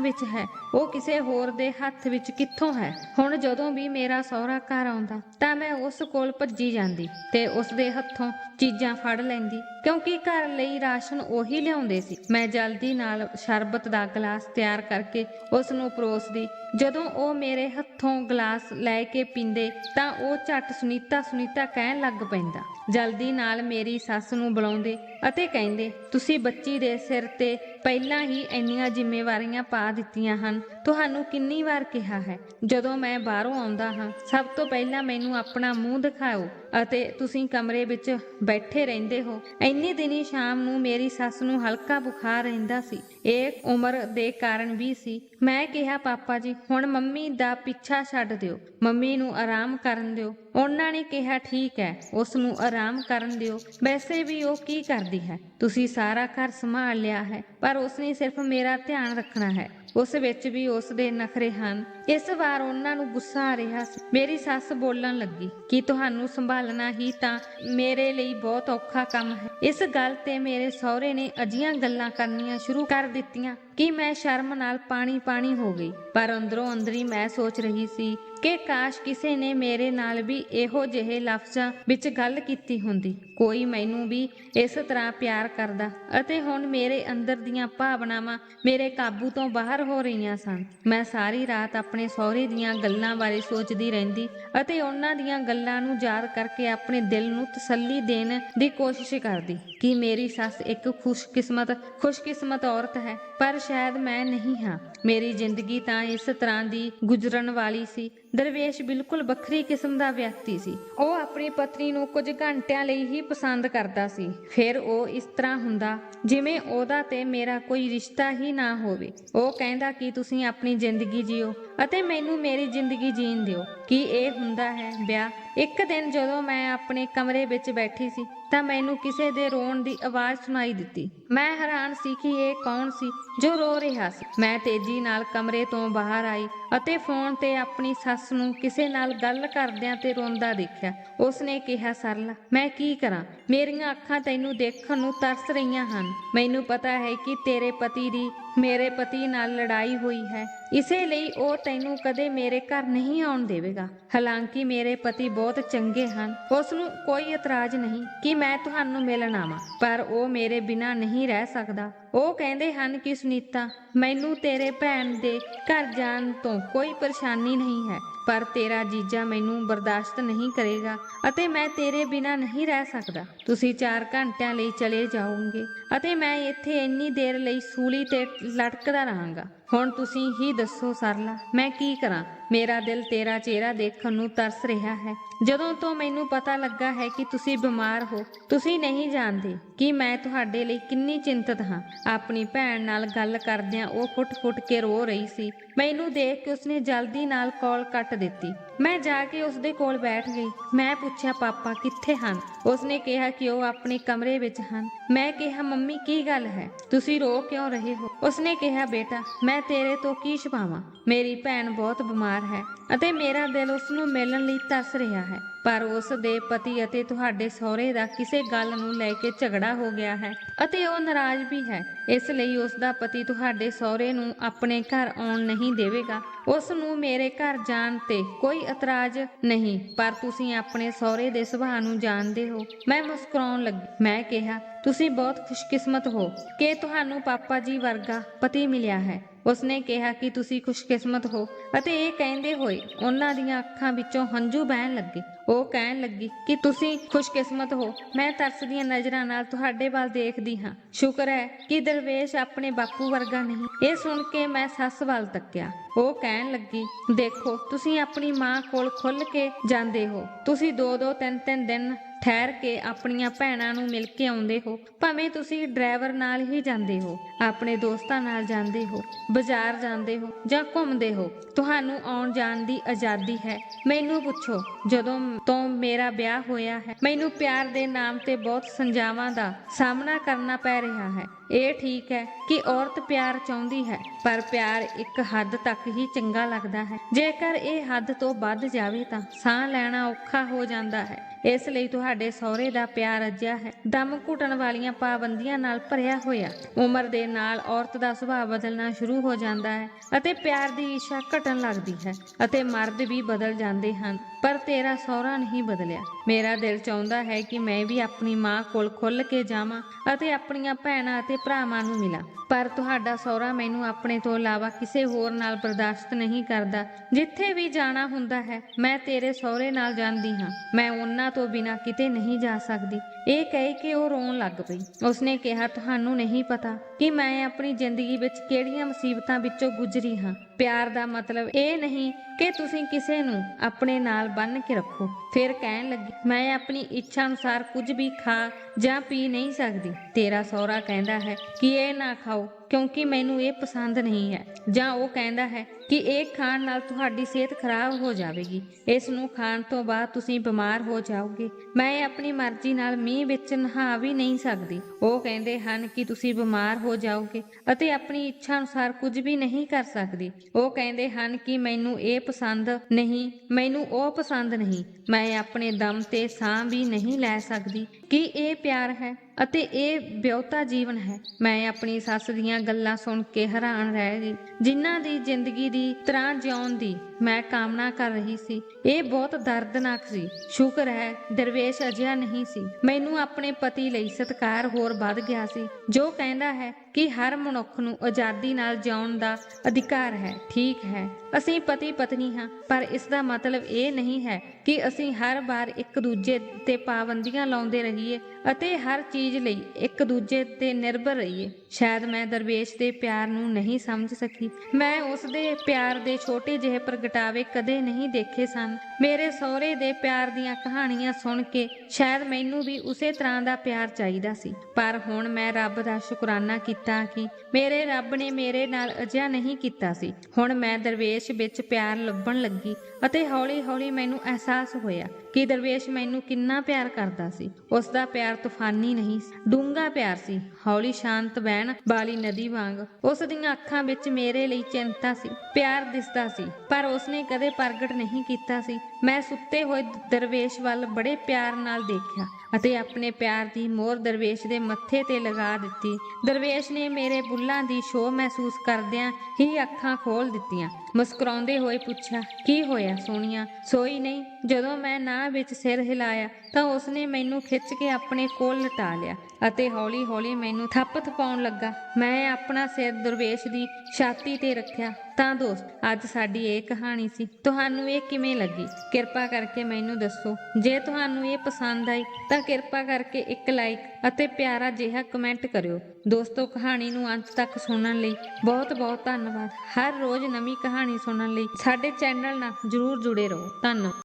ਵਿੱਚ ਹੈ, ਉਹ ਕਿਸੇ ਹੋਰ ਦੇ ਹੱਥ ਵਿੱਚ ਕਿੱਥੋਂ ਹੈ? ਹੁਣ ਜਦੋਂ ਵੀ ਮੇਰਾ ਸਹੁਰਾ ਘਰ ਆਉਂਦਾ, ਤਾਂ ਮੈਂ ਉਸ ਕੋਲ ਭੱਜੀ ਜਾਂਦੀ ਤੇ ਉਸ ਦੇ ਹੱਥੋਂ ਚੀਜ਼ਾਂ ਫੜ ਲੈਂਦੀ। ਕਿਉਂਕਿ ਘਰ ਲਈ ਰਾਸ਼ਨ ਉਹੀ ਲਿਆਉਂਦੇ ਸੀ। ਮੈਂ ਜਲਦੀ ਨਾਲ ਸ਼ਰਬਤ ਦਾ ਗਲਾਸ ਤਿਆਰ ਕਰਕੇ ਉਸ ਨੂੰ ਪਰੋਸਦੀ। ਜਦੋਂ ਉਹ ਮੇਰੇ ਹੱਥੋਂ ਗਲਾਸ ਲੈ ਕੇ ਪੀਂਦੇ ਤਾਂ ਉਹ ਝੱਟ ਸੁਨੀਤਾ ਸੁਨੀਤਾ ਕਹਿਣ ਲੱਗ ਪੈਂਦਾ। ਜਲਦੀ ਨਾਲ ਮੇਰੀ ਸੱਸ ਨੂੰ ਬੁਲਾਉਂਦੇ ਅਤੇ ਕਹਿੰਦੇ, ਤੁਸੀਂ ਬੱਚੀ ਦੇ ਸਿਰ ਤੇ ਪਹਿਲਾਂ ਹੀ ਇੰਨੀਆਂ ਜ਼ਿੰਮੇਵਾਰੀਆਂ ਪਾ ਦਿੱਤੀਆਂ ਹਨ। ਤੁਹਾਨੂੰ ਕਿੰਨੀ ਵਾਰ ਕਿਹਾ ਹੈ, ਜਦੋਂ ਮੈਂ ਬਾਹਰੋਂ ਆਉਂਦਾ ਹਾਂ, ਸਭ ਤੋਂ ਪਹਿਲਾਂ ਮੈਨੂੰ ਆਪਣਾ ਮੂੰਹ ਦਿਖਾਓ ਅਤੇ ਤੁਸੀਂ ਕਮਰੇ ਵਿੱਚ ਬੈਠੇ ਰਹਿੰਦੇ ਹੋ। ਇੰਨੀ ਦਿਨੀ ਸ਼ਾਮ ਨੂੰ ਮੇਰੀ ਸੱਸ ਨੂੰ ਹਲਕਾ ਬੁਖਾਰ ਰਹਿੰਦਾ ਸੀ। ਇਹ ਉਮਰ ਦੇ ਕਾਰਨ ਵੀ ਸੀ। ਮੈਂ ਕਿਹਾ, ਪਾਪਾ ਜੀ, ਹੁਣ ਮੰਮੀ ਦਾ ਪਿੱਛਾ ਛੱਡ ਦਿਓ। ਮੰਮੀ ਨੂੰ ਆਰਾਮ ਕਰਨ ਦਿਓ। ਉਹਨਾਂ ਨੇ ਕਿਹਾ, ਠੀਕ ਹੈ ਉਸ ਨੂੰ ਆਰਾਮ ਕਰਨ ਦਿਓ। ਵੈਸੇ ਵੀ ਉਹ ਕੀ ਕਰਦੀ ਹੈ? ਤੁਸੀਂ ਸਾਰਾ ਘਰ ਸੰਭਾਲ ਲਿਆ ਹੈ, ਪਰ ਉਸਨੇ ਸਿਰਫ ਮੇਰਾ ਧਿਆਨ ਰੱਖਣਾ ਹੈ। ਉਸ ਵਿੱਚ ਵੀ ਉਸ ਦੇ ਨਖਰੇ ਹਨ। ਇਸ ਵਾਰ ਉਹਨਾਂ ਨੂੰ ਗੁੱਸਾ ਆ ਰਿਹਾ ਸੀ। ਮੇਰੀ ਸੱਸ ਬੋਲਣ ਲੱਗੀ, ਕਿ ਤੁਹਾਨੂੰ ਸੰਭਾਲਣਾ ਹੀ ਤਾਂ ਮੇਰੇ ਲਈ ਬਹੁਤ ਔਖਾ ਕੰਮ ਹੈ। ਇਸ ਗੱਲ ਤੇ ਮੇਰੇ ਸਹੁਰੇ ਨੇ ਅਜੀਆਂ ਗੱਲਾਂ ਕਰਨੀਆਂ ਸ਼ੁਰੂ ਕਰ ਦਿੱਤੀਆਂ ਕਿ ਮੈਂ ਸ਼ਰਮ ਨਾਲ ਪਾਣੀ ਪਾਣੀ ਹੋ ਗਈ। ਪਰ ਅੰਦਰੋਂ ਅੰਦਰੀ ਮੈਂ ਸੋਚ ਰਹੀ ਸੀ ਕਿ ਕਾਸ਼ ਕਿਸੇ ਨੇ ਮੇਰੇ ਨਾਲ ਵੀ ਇਹੋ ਜਿਹੇ ਲਫ਼ਜ਼ਾਂ ਵਿੱਚ ਗੱਲ ਕੀਤੀ ਹੁੰਦੀ। ਕੋਈ ਮੈਨੂੰ ਵੀ ਇਸ ਤਰ੍ਹਾਂ ਪਿਆਰ ਕਰਦਾ ਅਤੇ ਹੁਣ ਮੇਰੇ ਅੰਦਰ ਦੀਆਂ ਭਾਵਨਾਵਾਂ ਮੇਰੇ ਕਾਬੂ ਤੋਂ ਬਾਹਰ ਹੋ ਰਹੀਆਂ ਸਨ। ਮੈਂ ਸਾਰੀ ਰਾਤ ਆਪਣੇ ਸਹੁਰੇ ਦੀਆਂ ਗੱਲਾਂ ਬਾਰੇ ਸੋਚਦੀ ਰਹਿੰਦੀ ਅਤੇ ਉਹਨਾਂ ਦੀਆਂ ਗੱਲਾਂ ਨੂੰ ਯਾਦ ਕਰਕੇ ਆਪਣੇ ਦਿਲ ਨੂੰ ਤਸੱਲੀ ਦੇਣ ਦੀ ਕੋਸ਼ਿਸ਼ ਕਰਦੀ ਕਿ ਮੇਰੀ ਸੱਸ ਇੱਕ ਖੁਸ਼ਕਿਸਮਤ ਖੁਸ਼ਕਿਸਮਤ ਔਰਤ ਹੈ, ਪਰ ਸ਼ਾਇਦ ਮੈਂ ਨਹੀਂ ਹਾਂ। ਮੇਰੀ ਜ਼ਿੰਦਗੀ ਤਾਂ ਇਸ ਤਰ੍ਹਾਂ ਦੀ ਗੁਜ਼ਰਨ ਵਾਲੀ ਸੀ। ਦਰਵੇਸ਼ ਬਿਲਕੁਲ ਵੱਖਰੀ ਕਿਸਮ ਦਾ ਵਿਅਕਤੀ ਸੀ। ਉਹ ਆਪਣੀ ਪਤਨੀ ਨੂੰ ਕੁਝ ਘੰਟਿਆਂ ਲਈ ਹੀ ਪਸੰਦ ਕਰਦਾ ਸੀ। ਫਿਰ ਉਹ ਇਸ ਤਰ੍ਹਾਂ ਹੁੰਦਾ ਜਿਵੇਂ ਉਹਦਾ ਤੇ ਮੇਰਾ ਕੋਈ ਰਿਸ਼ਤਾ ਹੀ ਨਾ ਹੋਵੇ। ਉਹ ਕਹਿੰਦਾ ਕਹਿੰਦਾ ਕਿ ਤੁਸੀਂ ਆਪਣੀ ਜ਼ਿੰਦਗੀ ਜੀਓ ਅਤੇ ਮੈਨੂੰ ਮੇਰੀ ਜ਼ਿੰਦਗੀ ਜੀਣ ਦਿਓ। ਕਿ ਇਹ ਹੁੰਦਾ ਹੈ? ਵਿਆਹ। ਇੱਕ ਦਿਨ ਜਦੋਂ ਮੈਂ ਆਪਣੇ ਕਮਰੇ ਵਿੱਚ ਬੈਠੀ ਸੀ ਤਾਂ ਮੈਨੂੰ ਕਿਸੇ ਦੇ ਰੋਣ ਦੀ ਆਵਾਜ਼ ਸੁਣਾਈ ਦਿੱਤੀ। ਮੈਂ ਹੈਰਾਨ ਸੀ ਕਿ ਇਹ ਕੌਣ ਸੀ ਜੋ ਰੋ ਰਿਹਾ ਸੀ। ਮੈਂ ਤੇਜ਼ੀ ਨਾਲ ਕਮਰੇ ਤੋਂ ਬਾਹਰ ਆਈ ਅਤੇ ਫੋਨ ਤੇ ਆਪਣੀ ਸੱਸ ਨੂੰ ਕਿਸੇ ਨਾਲ ਗੱਲ ਕਰਦਿਆਂ ਤੇ ਰੋਂਦਾ ਦੇਖਿਆ। ਉਸਨੇ ਕਿਹਾ, ਸਰਲਾ, ਮੈਂ ਕੀ ਕਰਾਂ? ਮੇਰੀਆਂ ਅੱਖਾਂ ਤੈਨੂੰ ਦੇਖਣ ਨੂੰ ਤਰਸ ਰਹੀਆਂ ਹਨ। ਮੈਨੂੰ ਪਤਾ ਹੈ ਕਿ ਤੇਰੇ ਪਤੀ ਦੀ, ਮੇਰੇ ਪਤੀ ਨਾਲ ਲੜਾਈ ਹੋਈ ਹੈ। ਇਸੇ ਲਈ ਉਹ ਤੈਨੂੰ ਕਦੇ ਮੇਰੇ ਘਰ ਨਹੀਂ ਆਉਣ ਦੇਵੇਗਾ। ਹਾਲਾਂਕਿ ਮੇਰੇ ਪਤੀ ਬਹੁਤ ਚੰਗੇ ਹਨ। ਉਸ ਨੂੰ ਕੋਈ ਇਤਰਾਜ਼ ਨਹੀਂ ਕਿ ਮੈਂ ਤੁਹਾਨੂੰ ਮਿਲਣ ਆਵਾਂ, ਪਰ ਉਹ ਮੇਰੇ ਬਿਨਾਂ ਨਹੀਂ ਰਹਿ ਸਕਦਾ। ਉਹ ਕਹਿੰਦੇ ਹਨ ਕਿ ਸੁਨੀਤਾ, ਮੈਨੂੰ ਤੇਰੇ ਭੈਣ ਦੇ ਘਰ ਜਾਣ ਤੋਂ ਕੋਈ ਪਰੇਸ਼ਾਨੀ ਨਹੀਂ ਹੈ। ਪਰ ਤੇਰਾ ਜੀਜਾ ਮੈਨੂੰ ਬਰਦਾਸ਼ਤ ਨਹੀਂ ਕਰੇਗਾ ਅਤੇ ਮੈਂ ਤੇਰੇ ਬਿਨਾਂ ਨਹੀਂ ਰਹਿ ਸਕਦਾ। ਤੁਸੀਂ 4 ਘੰਟਿਆਂ ਲਈ ਚਲੇ ਜਾਓਗੇ ਅਤੇ ਮੈਂ ਇੱਥੇ ਇੰਨੀ ਦੇਰ ਲਈ ਸੂਲੀ ਤੇ ਲਟਕਦਾ ਰਹਾਂਗਾ। ਹੁਣ ਤੁਸੀਂ ਹੀ ਦੱਸੋ ਸਰਲਾ, ਮੈਂ ਕੀ ਕਰਾਂ? ਮੇਰਾ ਦਿਲ ਤੇਰਾ ਚਿਹਰਾ ਦੇਖਣ ਨੂੰ ਤਰਸ ਰਿਹਾ ਹੈ। ਜਦੋਂ ਤੋਂ ਮੈਨੂੰ ਪਤਾ ਲੱਗਾ ਹੈ ਕਿ ਤੁਸੀਂ ਬਿਮਾਰ ਹੋ, ਤੁਸੀਂ ਨਹੀਂ ਜਾਣਦੇ ਕਿ ਮੈਂ ਤੁਹਾਡੇ ਲਈ ਕਿੰਨੀ ਚਿੰਤਤ ਹਾਂ। ਆਪਣੀ ਭੈਣ ਨਾਲ ਗੱਲ ਕਰਦਿਆਂ ਉਹ ਫੁੱਟ-ਫੁੱਟ ਕੇ ਰੋ ਰਹੀ ਸੀ। ਮੈਨੂੰ ਦੇਖ ਕੇ ਉਸਨੇ ਜਲਦੀ ਨਾਲ ਕਾਲ ਕੱਟ ਦਿੱਤੀ। ਮੈਂ ਜਾ ਕੇ ਉਸਦੇ ਕੋਲ ਬੈਠ ਗਈ। ਮੈਂ ਪੁੱਛਿਆ, ਪਾਪਾ, ਕਿੱਥੇ ਹਨ? ਉਸਨੇ ਕਿਹਾ ਕਿ ਉਹ ਆਪਣੇ ਕਮਰੇ ਵਿੱਚ ਹਨ। ਮੈਂ ਕਿਹਾ, ਮੰਮੀ, ਕੀ ਗੱਲ ਹੈ? ਤੁਸੀਂ ਰੋ ਕਿਉਂ ਰਹੇ ਹੋ? ਉਸਨੇ ਕਿਹਾ, ਬੇਟਾ, ਮੈਂ ਤੇਰੇ ਤੋਂ ਕੀ ਛੁਪਾਵਾਂ? ਮੇਰੀ ਭੈਣ ਬਹੁਤ ਬਿਮਾਰ ਹੈ ਅਤੇ ਮੇਰਾ ਦਿਲ ਉਸ ਨੂੰ ਮਿਲਣ ਲਈ ਤਰਸ ਰਿਹਾ ਹੈ, ਪਰ ਉਸ ਦੇ ਪਤੀ ਅਤੇ ਤੁਹਾਡੇ ਸਹੁਰੇ ਦਾ ਕਿਸੇ ਗੱਲ ਨੂੰ ਲੈ ਕੇ ਝਗੜਾ ਹੋ ਗਿਆ ਹੈ ਅਤੇ ਉਹ ਨਾਰਾਜ਼ ਵੀ ਹੈ। ਇਸ ਲਈ ਉਸ ਦਾ ਪਤੀ ਤੁਹਾਡੇ ਸਹੁਰੇ ਨੂੰ ਆਪਣੇ ਘਰ ਆਉਣ ਨਹੀਂ ਦੇਵੇਗਾ। ਉਸ ਨੂੰ ਮੇਰੇ ਘਰ ਜਾਣ ਤੇ ਕੋਈ ਇਤਰਾਜ਼ ਨਹੀਂ, ਪਰ ਤੁਸੀਂ ਆਪਣੇ ਸਹੁਰੇ ਦੇ ਸੁਭਾਅ ਨੂੰ ਜਾਣਦੇ ਹੋ। ਮੈਂ ਮੁਸਕਰਾਉਣ ਲੱਗੀ। ਮੈਂ ਕਿਹਾ, ਤੁਸੀਂ ਬਹੁਤ ਖੁਸ਼ਕਿਸਮਤ ਹੋ। ਕਿ ਤੁਹਾਨੂੰ ਪਾਪਾ ਜੀ ਵਰਗਾ ਪਤੀ ਮਿਲਿਆ ਹੈ। ਉਸਨੇ ਕਿਹਾ ਕਿ ਤੁਸੀਂ ਖੁਸ਼ਕਿਸਮਤ ਹੋ ਅਤੇ ਇਹ ਕਹਿੰਦੇ ਹੋਏ ਉਹਨਾਂ ਦੀਆਂ ਅੱਖਾਂ ਵਿੱਚੋਂ ਹੰਝੂ ਵਹਿਣ ਲੱਗੇ। ਉਹ ਕਹਿਣ ਲੱਗੀ ਕਿ ਤੁਸੀਂ ਖੁਸ਼ਕਿਸਮਤ ਹੋ। ਮੈਂ ਤਰਸ ਦੀਆਂ ਨਜ਼ਰਾਂ ਨਾਲ ਤੁਹਾਡੇ ਵੱਲ ਦੇਖਦੀ ਹਾਂ। ਸ਼ੁਕਰ ਹੈ ਕਿ ਦਰਵੇਸ਼ ਆਪਣੇ ਬਾਪੂ ਵਰਗਾ ਨਹੀਂ। ਇਹ ਸੁਣ ਕੇ ਮੈਂ ਸੱਸ ਵੱਲ ਤੱਕਿਆ। ਉਹ ਕਹਿਣ ਲੱਗੀ, ਦੇਖੋ, ਤੁਸੀਂ ਆਪਣੀ ਮਾਂ ਕੋਲ ਖੁੱਲ ਕੇ ਜਾਂਦੇ ਹੋ। ਤੁਸੀਂ ਦੋ ਦੋ ਤਿੰਨ ਤਿੰਨ ਦਿਨ ਠਹਿਰ ਕੇ ਆਪਣੀਆਂ ਭੈਣਾਂ ਨੂੰ ਮਿਲ ਕੇ ਆਉਂਦੇ ਹੋ, ਭਾਵੇਂ ਤੁਸੀਂ ਡਰਾਈਵਰ ਨਾਲ ਹੀ ਜਾਂਦੇ ਹੋ, ਆਪਣੇ ਦੋਸਤਾਂ ਨਾਲ ਜਾਂਦੇ ਹੋ, ਬਾਜ਼ਾਰ ਜਾਂਦੇ ਹੋ ਜਾਂ ਘੁੰਮਦੇ ਹੋ, ਤੁਹਾਨੂੰ ਆਉਣ ਜਾਣ ਦੀ ਆਜ਼ਾਦੀ ਹੈ। ਮੈਨੂੰ ਪੁੱਛੋ, ਜਦੋਂ ਤੋਂ ਮੇਰਾ ਵਿਆਹ ਹੋਇਆ ਹੈ, ਮੈਨੂੰ ਪਿਆਰ ਦੇ ਨਾਮ ਤੇ ਬਹੁਤ ਸੰਜਾਵਾਂ ਦਾ ਸਾਹਮਣਾ ਕਰਨਾ ਪੈ ਰਿਹਾ ਹੈ। ਇਹ ਠੀਕ ਹੈ ਕਿ ਔਰਤ ਪਿਆਰ ਚਾਹੁੰਦੀ ਹੈ, ਪਰ ਪਿਆਰ ਇੱਕ ਹੱਦ ਤੱਕ ਹੀ ਚੰਗਾ ਲੱਗਦਾ ਹੈ। ਜੇਕਰ ਇਹ ਹੱਦ ਤੋਂ ਵੱਧ ਜਾਵੇ ਤਾਂ ਸਾਹ ਲੈਣਾ ਔਖਾ ਹੋ ਜਾਂਦਾ ਹੈ। ਇਸ ਲਈ ਤੁਹਾਡੇ ਸਹੁਰੇ ਦਾ ਪਿਆਰ ਅਜਿਹਾ ਹੈ। ਦਮ ਘੁੱਟਣ ਵਾਲੀਆਂ ਪਾਬੰਦੀਆਂ ਨਾਲ ਭਰਿਆ ਹੋਇਆ। ਉਮਰ ਦੇ ਨਾਲ ਔਰਤ ਦਾ ਸੁਭਾਅ ਬਦਲਣਾ ਸ਼ੁਰੂ ਹੋ ਜਾਂਦਾ ਹੈ ਅਤੇ ਪਿਆਰ ਦੀ ਇੱਛਾ ਘਟਣ ਲੱਗਦੀ ਹੈ ਅਤੇ ਮਰਦ ਵੀ ਬਦਲ ਜਾਂਦੇ ਹਨ। ਪਰ ਤੇਰਾ ਸਹੁਰਾ ਨਹੀਂ ਬਦਲਿਆ। ਮੇਰਾ ਦਿਲ ਚਾਹੁੰਦਾ ਹੈ ਕਿ ਮੈਂ ਵੀ ਆਪਣੀ ਮਾਂ ਕੋਲ ਖੁੱਲ ਕੇ ਜਾਵਾਂ ਅਤੇ ਆਪਣੀਆਂ ਭੈਣਾਂ ਅਤੇ ਭਰਾਵਾਂ ਨੂੰ ਮਿਲਾਂ। ਪਰ ਤੁਹਾਡਾ ਸਹੁਰਾ ਮੈਨੂੰ ਆਪਣੇ ਤੋਂ ਇਲਾਵਾ ਕਿਸੇ ਹੋਰ ਨਾਲ ਬਰਦਾਸ਼ਤ ਨਹੀਂ ਕਰਦਾ, ਜਿੱਥੇ ਵੀ ਜਾਣਾ ਹੁੰਦਾ ਹੈ, ਮੈਂ ਤੇਰੇ ਸਹੁਰੇ ਨਾਲ ਜਾਂਦੀ ਹਾਂ। ਮੈਂ ਉਹਨਾਂ ਤੋਂ ਬਿਨਾਂ ਕਿਤੇ ਨਹੀਂ ਜਾ ਸਕਦੀ। ਇਹ ਕਹਿ ਕੇ ਉਹ ਰੋਣ ਲੱਗ ਪਈ। ਉਸਨੇ ਕਿਹਾ, ਤੁਹਾਨੂੰ ਨਹੀਂ ਪਤਾ ਕਿ ਮੈਂ ਆਪਣੀ ਜ਼ਿੰਦਗੀ ਵਿੱਚ ਕਿਹੜੀਆਂ ਮੁਸੀਬਤਾਂ ਵਿੱਚੋਂ ਗੁਜ਼ਰੀ ਹਾਂ। ਪਿਆਰ ਦਾ ਮਤਲਬ ਇਹ ਨਹੀਂ ਕਿ ਤੁਸੀਂ ਕਿਸੇ ਨੂੰ ਆਪਣੇ ਨਾਲ ਬੰਨ੍ਹ ਕੇ ਰੱਖੋ। ਫਿਰ ਕਹਿਣ ਲੱਗੀ, ਮੈਂ ਆਪਣੀ ਇੱਛਾ ਅਨੁਸਾਰ ਕੁਝ ਵੀ ਖਾ ਜਾਂ ਪੀ ਨਹੀਂ ਸਕਦੀ। ਤੇਰਾ ਸਹੁਰਾ ਕਹਿੰਦਾ ਹੈ ਕਿ ਇਹ ਨਾ ਖਾਓ, ਕਿਉਂਕਿ ਮੈਨੂੰ ਇਹ ਪਸੰਦ ਨਹੀਂ ਹੈ। ਜਾਂ ਉਹ ਕਹਿੰਦਾ ਹੈ ਕਿ ਇਹ ਖਾਣ ਨਾਲ ਤੁਹਾਡੀ ਸਿਹਤ ਖਰਾਬ ਹੋ ਜਾਵੇਗੀ। ਇਸ ਨੂੰ ਖਾਣ ਤੋਂ ਬਾਅਦ ਤੁਸੀਂ ਬਿਮਾਰ ਹੋ ਜਾਓਗੇ। ਮੈਂ ਆਪਣੀ ਮਰਜ਼ੀ ਨਾਲ ਮੀਂਹ ਵਿੱਚ ਨਹਾ ਵੀ ਨਹੀਂ ਸਕਦੀ। ਉਹ ਕਹਿੰਦੇ ਹਨ ਕਿ ਤੁਸੀਂ ਬਿਮਾਰ ਹੋ ਜਾਓਗੇ ਅਤੇ ਆਪਣੀ ਇੱਛਾ ਅਨੁਸਾਰ ਕੁਝ ਵੀ ਨਹੀਂ ਕਰ ਸਕਦੀ। ਉਹ ਕਹਿੰਦੇ ਹਨ ਕਿ ਮੈਨੂੰ ਇਹ ਪਸੰਦ ਨਹੀਂ, ਮੈਨੂੰ ਉਹ ਪਸੰਦ ਨਹੀਂ। ਮੈਂ ਆਪਣੇ ਦਮ ਤੇ ਸਾਹ ਵੀ ਨਹੀਂ ਲੈ ਸਕਦੀ। ਕੀ ਇਹ ਪਿਆਰ ਹੈ? ਅਤੇ ਇਹ ਵਿਆਹੁਤਾ ਜੀਵਨ ਹੈ। ਮੈਂ ਆਪਣੀ ਸੱਸ ਦੀਆਂ ਗੱਲਾਂ ਸੁਣ ਕੇ ਹੈਰਾਨ ਰਹਿ ਗਈ। ਜਿਨ੍ਹਾਂ ਦੀ ਜ਼ਿੰਦਗੀ ਦੀ ਤਰ੍ਹਾਂ ਜਿਉਣ ਦੀ ਮੈਂ ਕਾਮਨਾ ਕਰ ਰਹੀ ਸੀ। ਇਹ ਬਹੁਤ ਦਰਦਨਾਕ ਸੀ। ਸ਼ੁਕਰ ਹੈ, ਦਰਵੇਸ਼ ਅਜਿਹਾ ਨਹੀਂ ਸੀ। ਮੈਨੂੰ ਆਪਣੇ ਪਤੀ ਲਈ ਸਤਿਕਾਰ ਹੋਰ ਵੱਧ ਗਿਆ ਸੀ, ਜੋ ਕਹਿੰਦਾ ਹੈ ਕਿ ਹਰ ਮਨੁੱਖ ਨੂੰ ਆਜ਼ਾਦੀ ਨਾਲ ਜਿਉਣ ਦਾ ਅਧਿਕਾਰ ਹੈ। ਠੀਕ ਹੈ, ਅਸੀਂ ਪਤੀ ਪਤਨੀ ਹਾਂ, ਪਰ ਇਸ ਦਾ ਮਤਲਬ ਇਹ ਨਹੀਂ ਹੈ ਕਿ ਅਸੀਂ ਹਰ ਵਾਰ ਇੱਕ ਦੂਜੇ ਤੇ ਪਾਬੰਦੀਆਂ ਲਾਉਂਦੇ ਰਹੀਏ ਅਤੇ ਹਰ ਚੀਜ਼ ਚੀਜ਼ ਲਈ ਇੱਕ ਦੂਜੇ ਤੇ ਨਿਰਭਰ ਰਹੀਏ। ਸ਼ਾਇਦ ਮੈਂ ਦਰਵੇਸ਼ ਦੇ ਪਿਆਰ ਨੂੰ ਨਹੀਂ ਸਮਝ ਸਕੀ। ਮੈਂ ਉਸ ਦੇ ਪਿਆਰ ਦੇ ਛੋਟੇ ਜਿਹੇ ਪ੍ਰਗਟਾਵੇ ਕਦੇ ਨਹੀਂ ਦੇਖੇ ਸਨ। ਮੇਰੇ ਸਹੁਰੇ ਦੇ ਪਿਆਰ ਦੀਆਂ ਕਹਾਣੀਆਂ ਸੁਣ ਕੇ ਸ਼ਾਇਦ ਮੈਨੂੰ ਵੀ ਉਸੇ ਤਰ੍ਹਾਂ ਦਾ ਪਿਆਰ ਚਾਹੀਦਾ ਸੀ। ਪਰ ਹੁਣ ਮੈਂ ਰੱਬ ਦਾ ਸ਼ੁਕਰਾਨਾ ਕੀਤਾ ਕਿ ਮੇਰੇ ਰੱਬ ਨੇ ਮੇਰੇ ਨਾਲ ਅਜਿਹਾ ਨਹੀਂ ਕੀਤਾ ਸੀ। ਹੁਣ ਮੈਂ ਦਰਵੇਸ਼ ਵਿੱਚ ਪਿਆਰ ਲੱਭਣ ਲੱਗੀ ਅਤੇ ਹੌਲੀ-ਹੌਲੀ ਮੈਨੂੰ ਅਹਿਸਾਸ ਹੋਇਆ ਕਿ ਦਰਵੇਸ਼ ਮੈਨੂੰ ਕਿੰਨਾ ਪਿਆਰ ਕਰਦਾ ਸੀ। ਉਸ ਦਾ ਪਿਆਰ ਤੂਫਾਨੀ ਨਹੀਂ ਡੂੰਘਾ ਪਿਆਰ ਸੀ ਹੌਲੀ ਸ਼ਾਂਤ ਬਹਿਣ ਵਾਲੀ ਨਦੀ ਵਾਂਗ। ਉਸ ਦੀਆਂ ਅੱਖਾਂ ਵਿੱਚ ਮੇਰੇ ਲਈ ਚਿੰਤਾ ਸੀ, ਪਿਆਰ ਦਿਸਦਾ ਸੀ, ਪਰ ਉਸਨੇ ਕਦੇ ਪ੍ਰਗਟ ਨਹੀਂ ਕੀਤਾ ਸੀ। ਮੈਂ ਸੁੱਤੇ ਹੋਏ ਦਰਵੇਸ਼ ਵੱਲ ਬੜੇ ਪਿਆਰ ਨਾਲ ਦੇਖਿਆ ਅਤੇ ਆਪਣੇ ਪਿਆਰ ਦੀ ਮੋਹਰ ਦਰਵੇਸ਼ ਦੇ ਮੱਥੇ ਤੇ ਲਗਾ ਦਿੱਤੀ। ਦਰਵੇਸ਼ ਨੇ ਮੇਰੇ ਬੁੱਲਾਂ ਦੀ ਸ਼ੋਅ ਮਹਿਸੂਸ ਕਰਦਿਆਂ ਹੀ ਅੱਖਾਂ ਖੋਲ ਦਿੱਤੀਆਂ। ਮੁਸਕਰਾਉਂਦੇ ਹੋਏ ਪੁੱਛਿਆ, ਕੀ ਹੋਇਆ ਸੋਹਣੀਆ ਸੋਈ ਨਹੀਂ? ਜਦੋਂ ਮੈਂ ਨਾ ਵਿੱਚ ਸਿਰ ਹਿਲਾਇਆ ਤਾਂ ਉਸਨੇ ਮੈਨੂੰ ਖਿੱਚ ਕੇ ਆਪਣੇ ਕੋਲ ਲਟਾ ਲਿਆ। ਅਤੇ ਹੌਲੀ-ਹੌਲੀ ਮੈਨੂੰ ਥੱਪ ਥਪਾਉਣ ਲੱਗਾ। ਮੈਂ ਆਪਣਾ ਸਿਰ ਦਰਵੇਸ਼ ਦੀ ਛਾਤੀ ਤੇ ਰੱਖਿਆ। ਤਾਂ ਦੋਸਤ, ਅੱਜ ਸਾਡੀ ਇਹ ਕਹਾਣੀ ਸੀ। ਤੁਹਾਨੂੰ ਇਹ ਕਿਵੇਂ ਲੱਗੀ? ਕਿਰਪਾ ਕਰਕੇ ਮੈਨੂੰ ਦੱਸੋ। ਜੇ ਤੁਹਾਨੂੰ ਇਹ ਪਸੰਦ ਆਈ, ਤਾਂ ਕਿਰਪਾ ਕਰਕੇ ਇੱਕ ਲਾਈਕ ਅਤੇ ਪਿਆਰਾ ਜਿਹਾ ਕਮੈਂਟ ਕਰਿਓ। ਦੋਸਤੋ, ਕਹਾਣੀ ਨੂੰ ਅੰਤ ਤੱਕ ਸੁਣਨ ਲਈ ਬਹੁਤ ਬਹੁਤ ਧੰਨਵਾਦ। ਹਰ ਰੋਜ਼ ਨਵੀਂ ਕਹਾਣੀ ਸੁਣਨ ਲਈ ਸਾਡੇ ਚੈਨਲ ਨਾਲ ਜਰੂਰ ਜੁੜੇ ਰਹੋ। ਧੰਨਵਾਦ।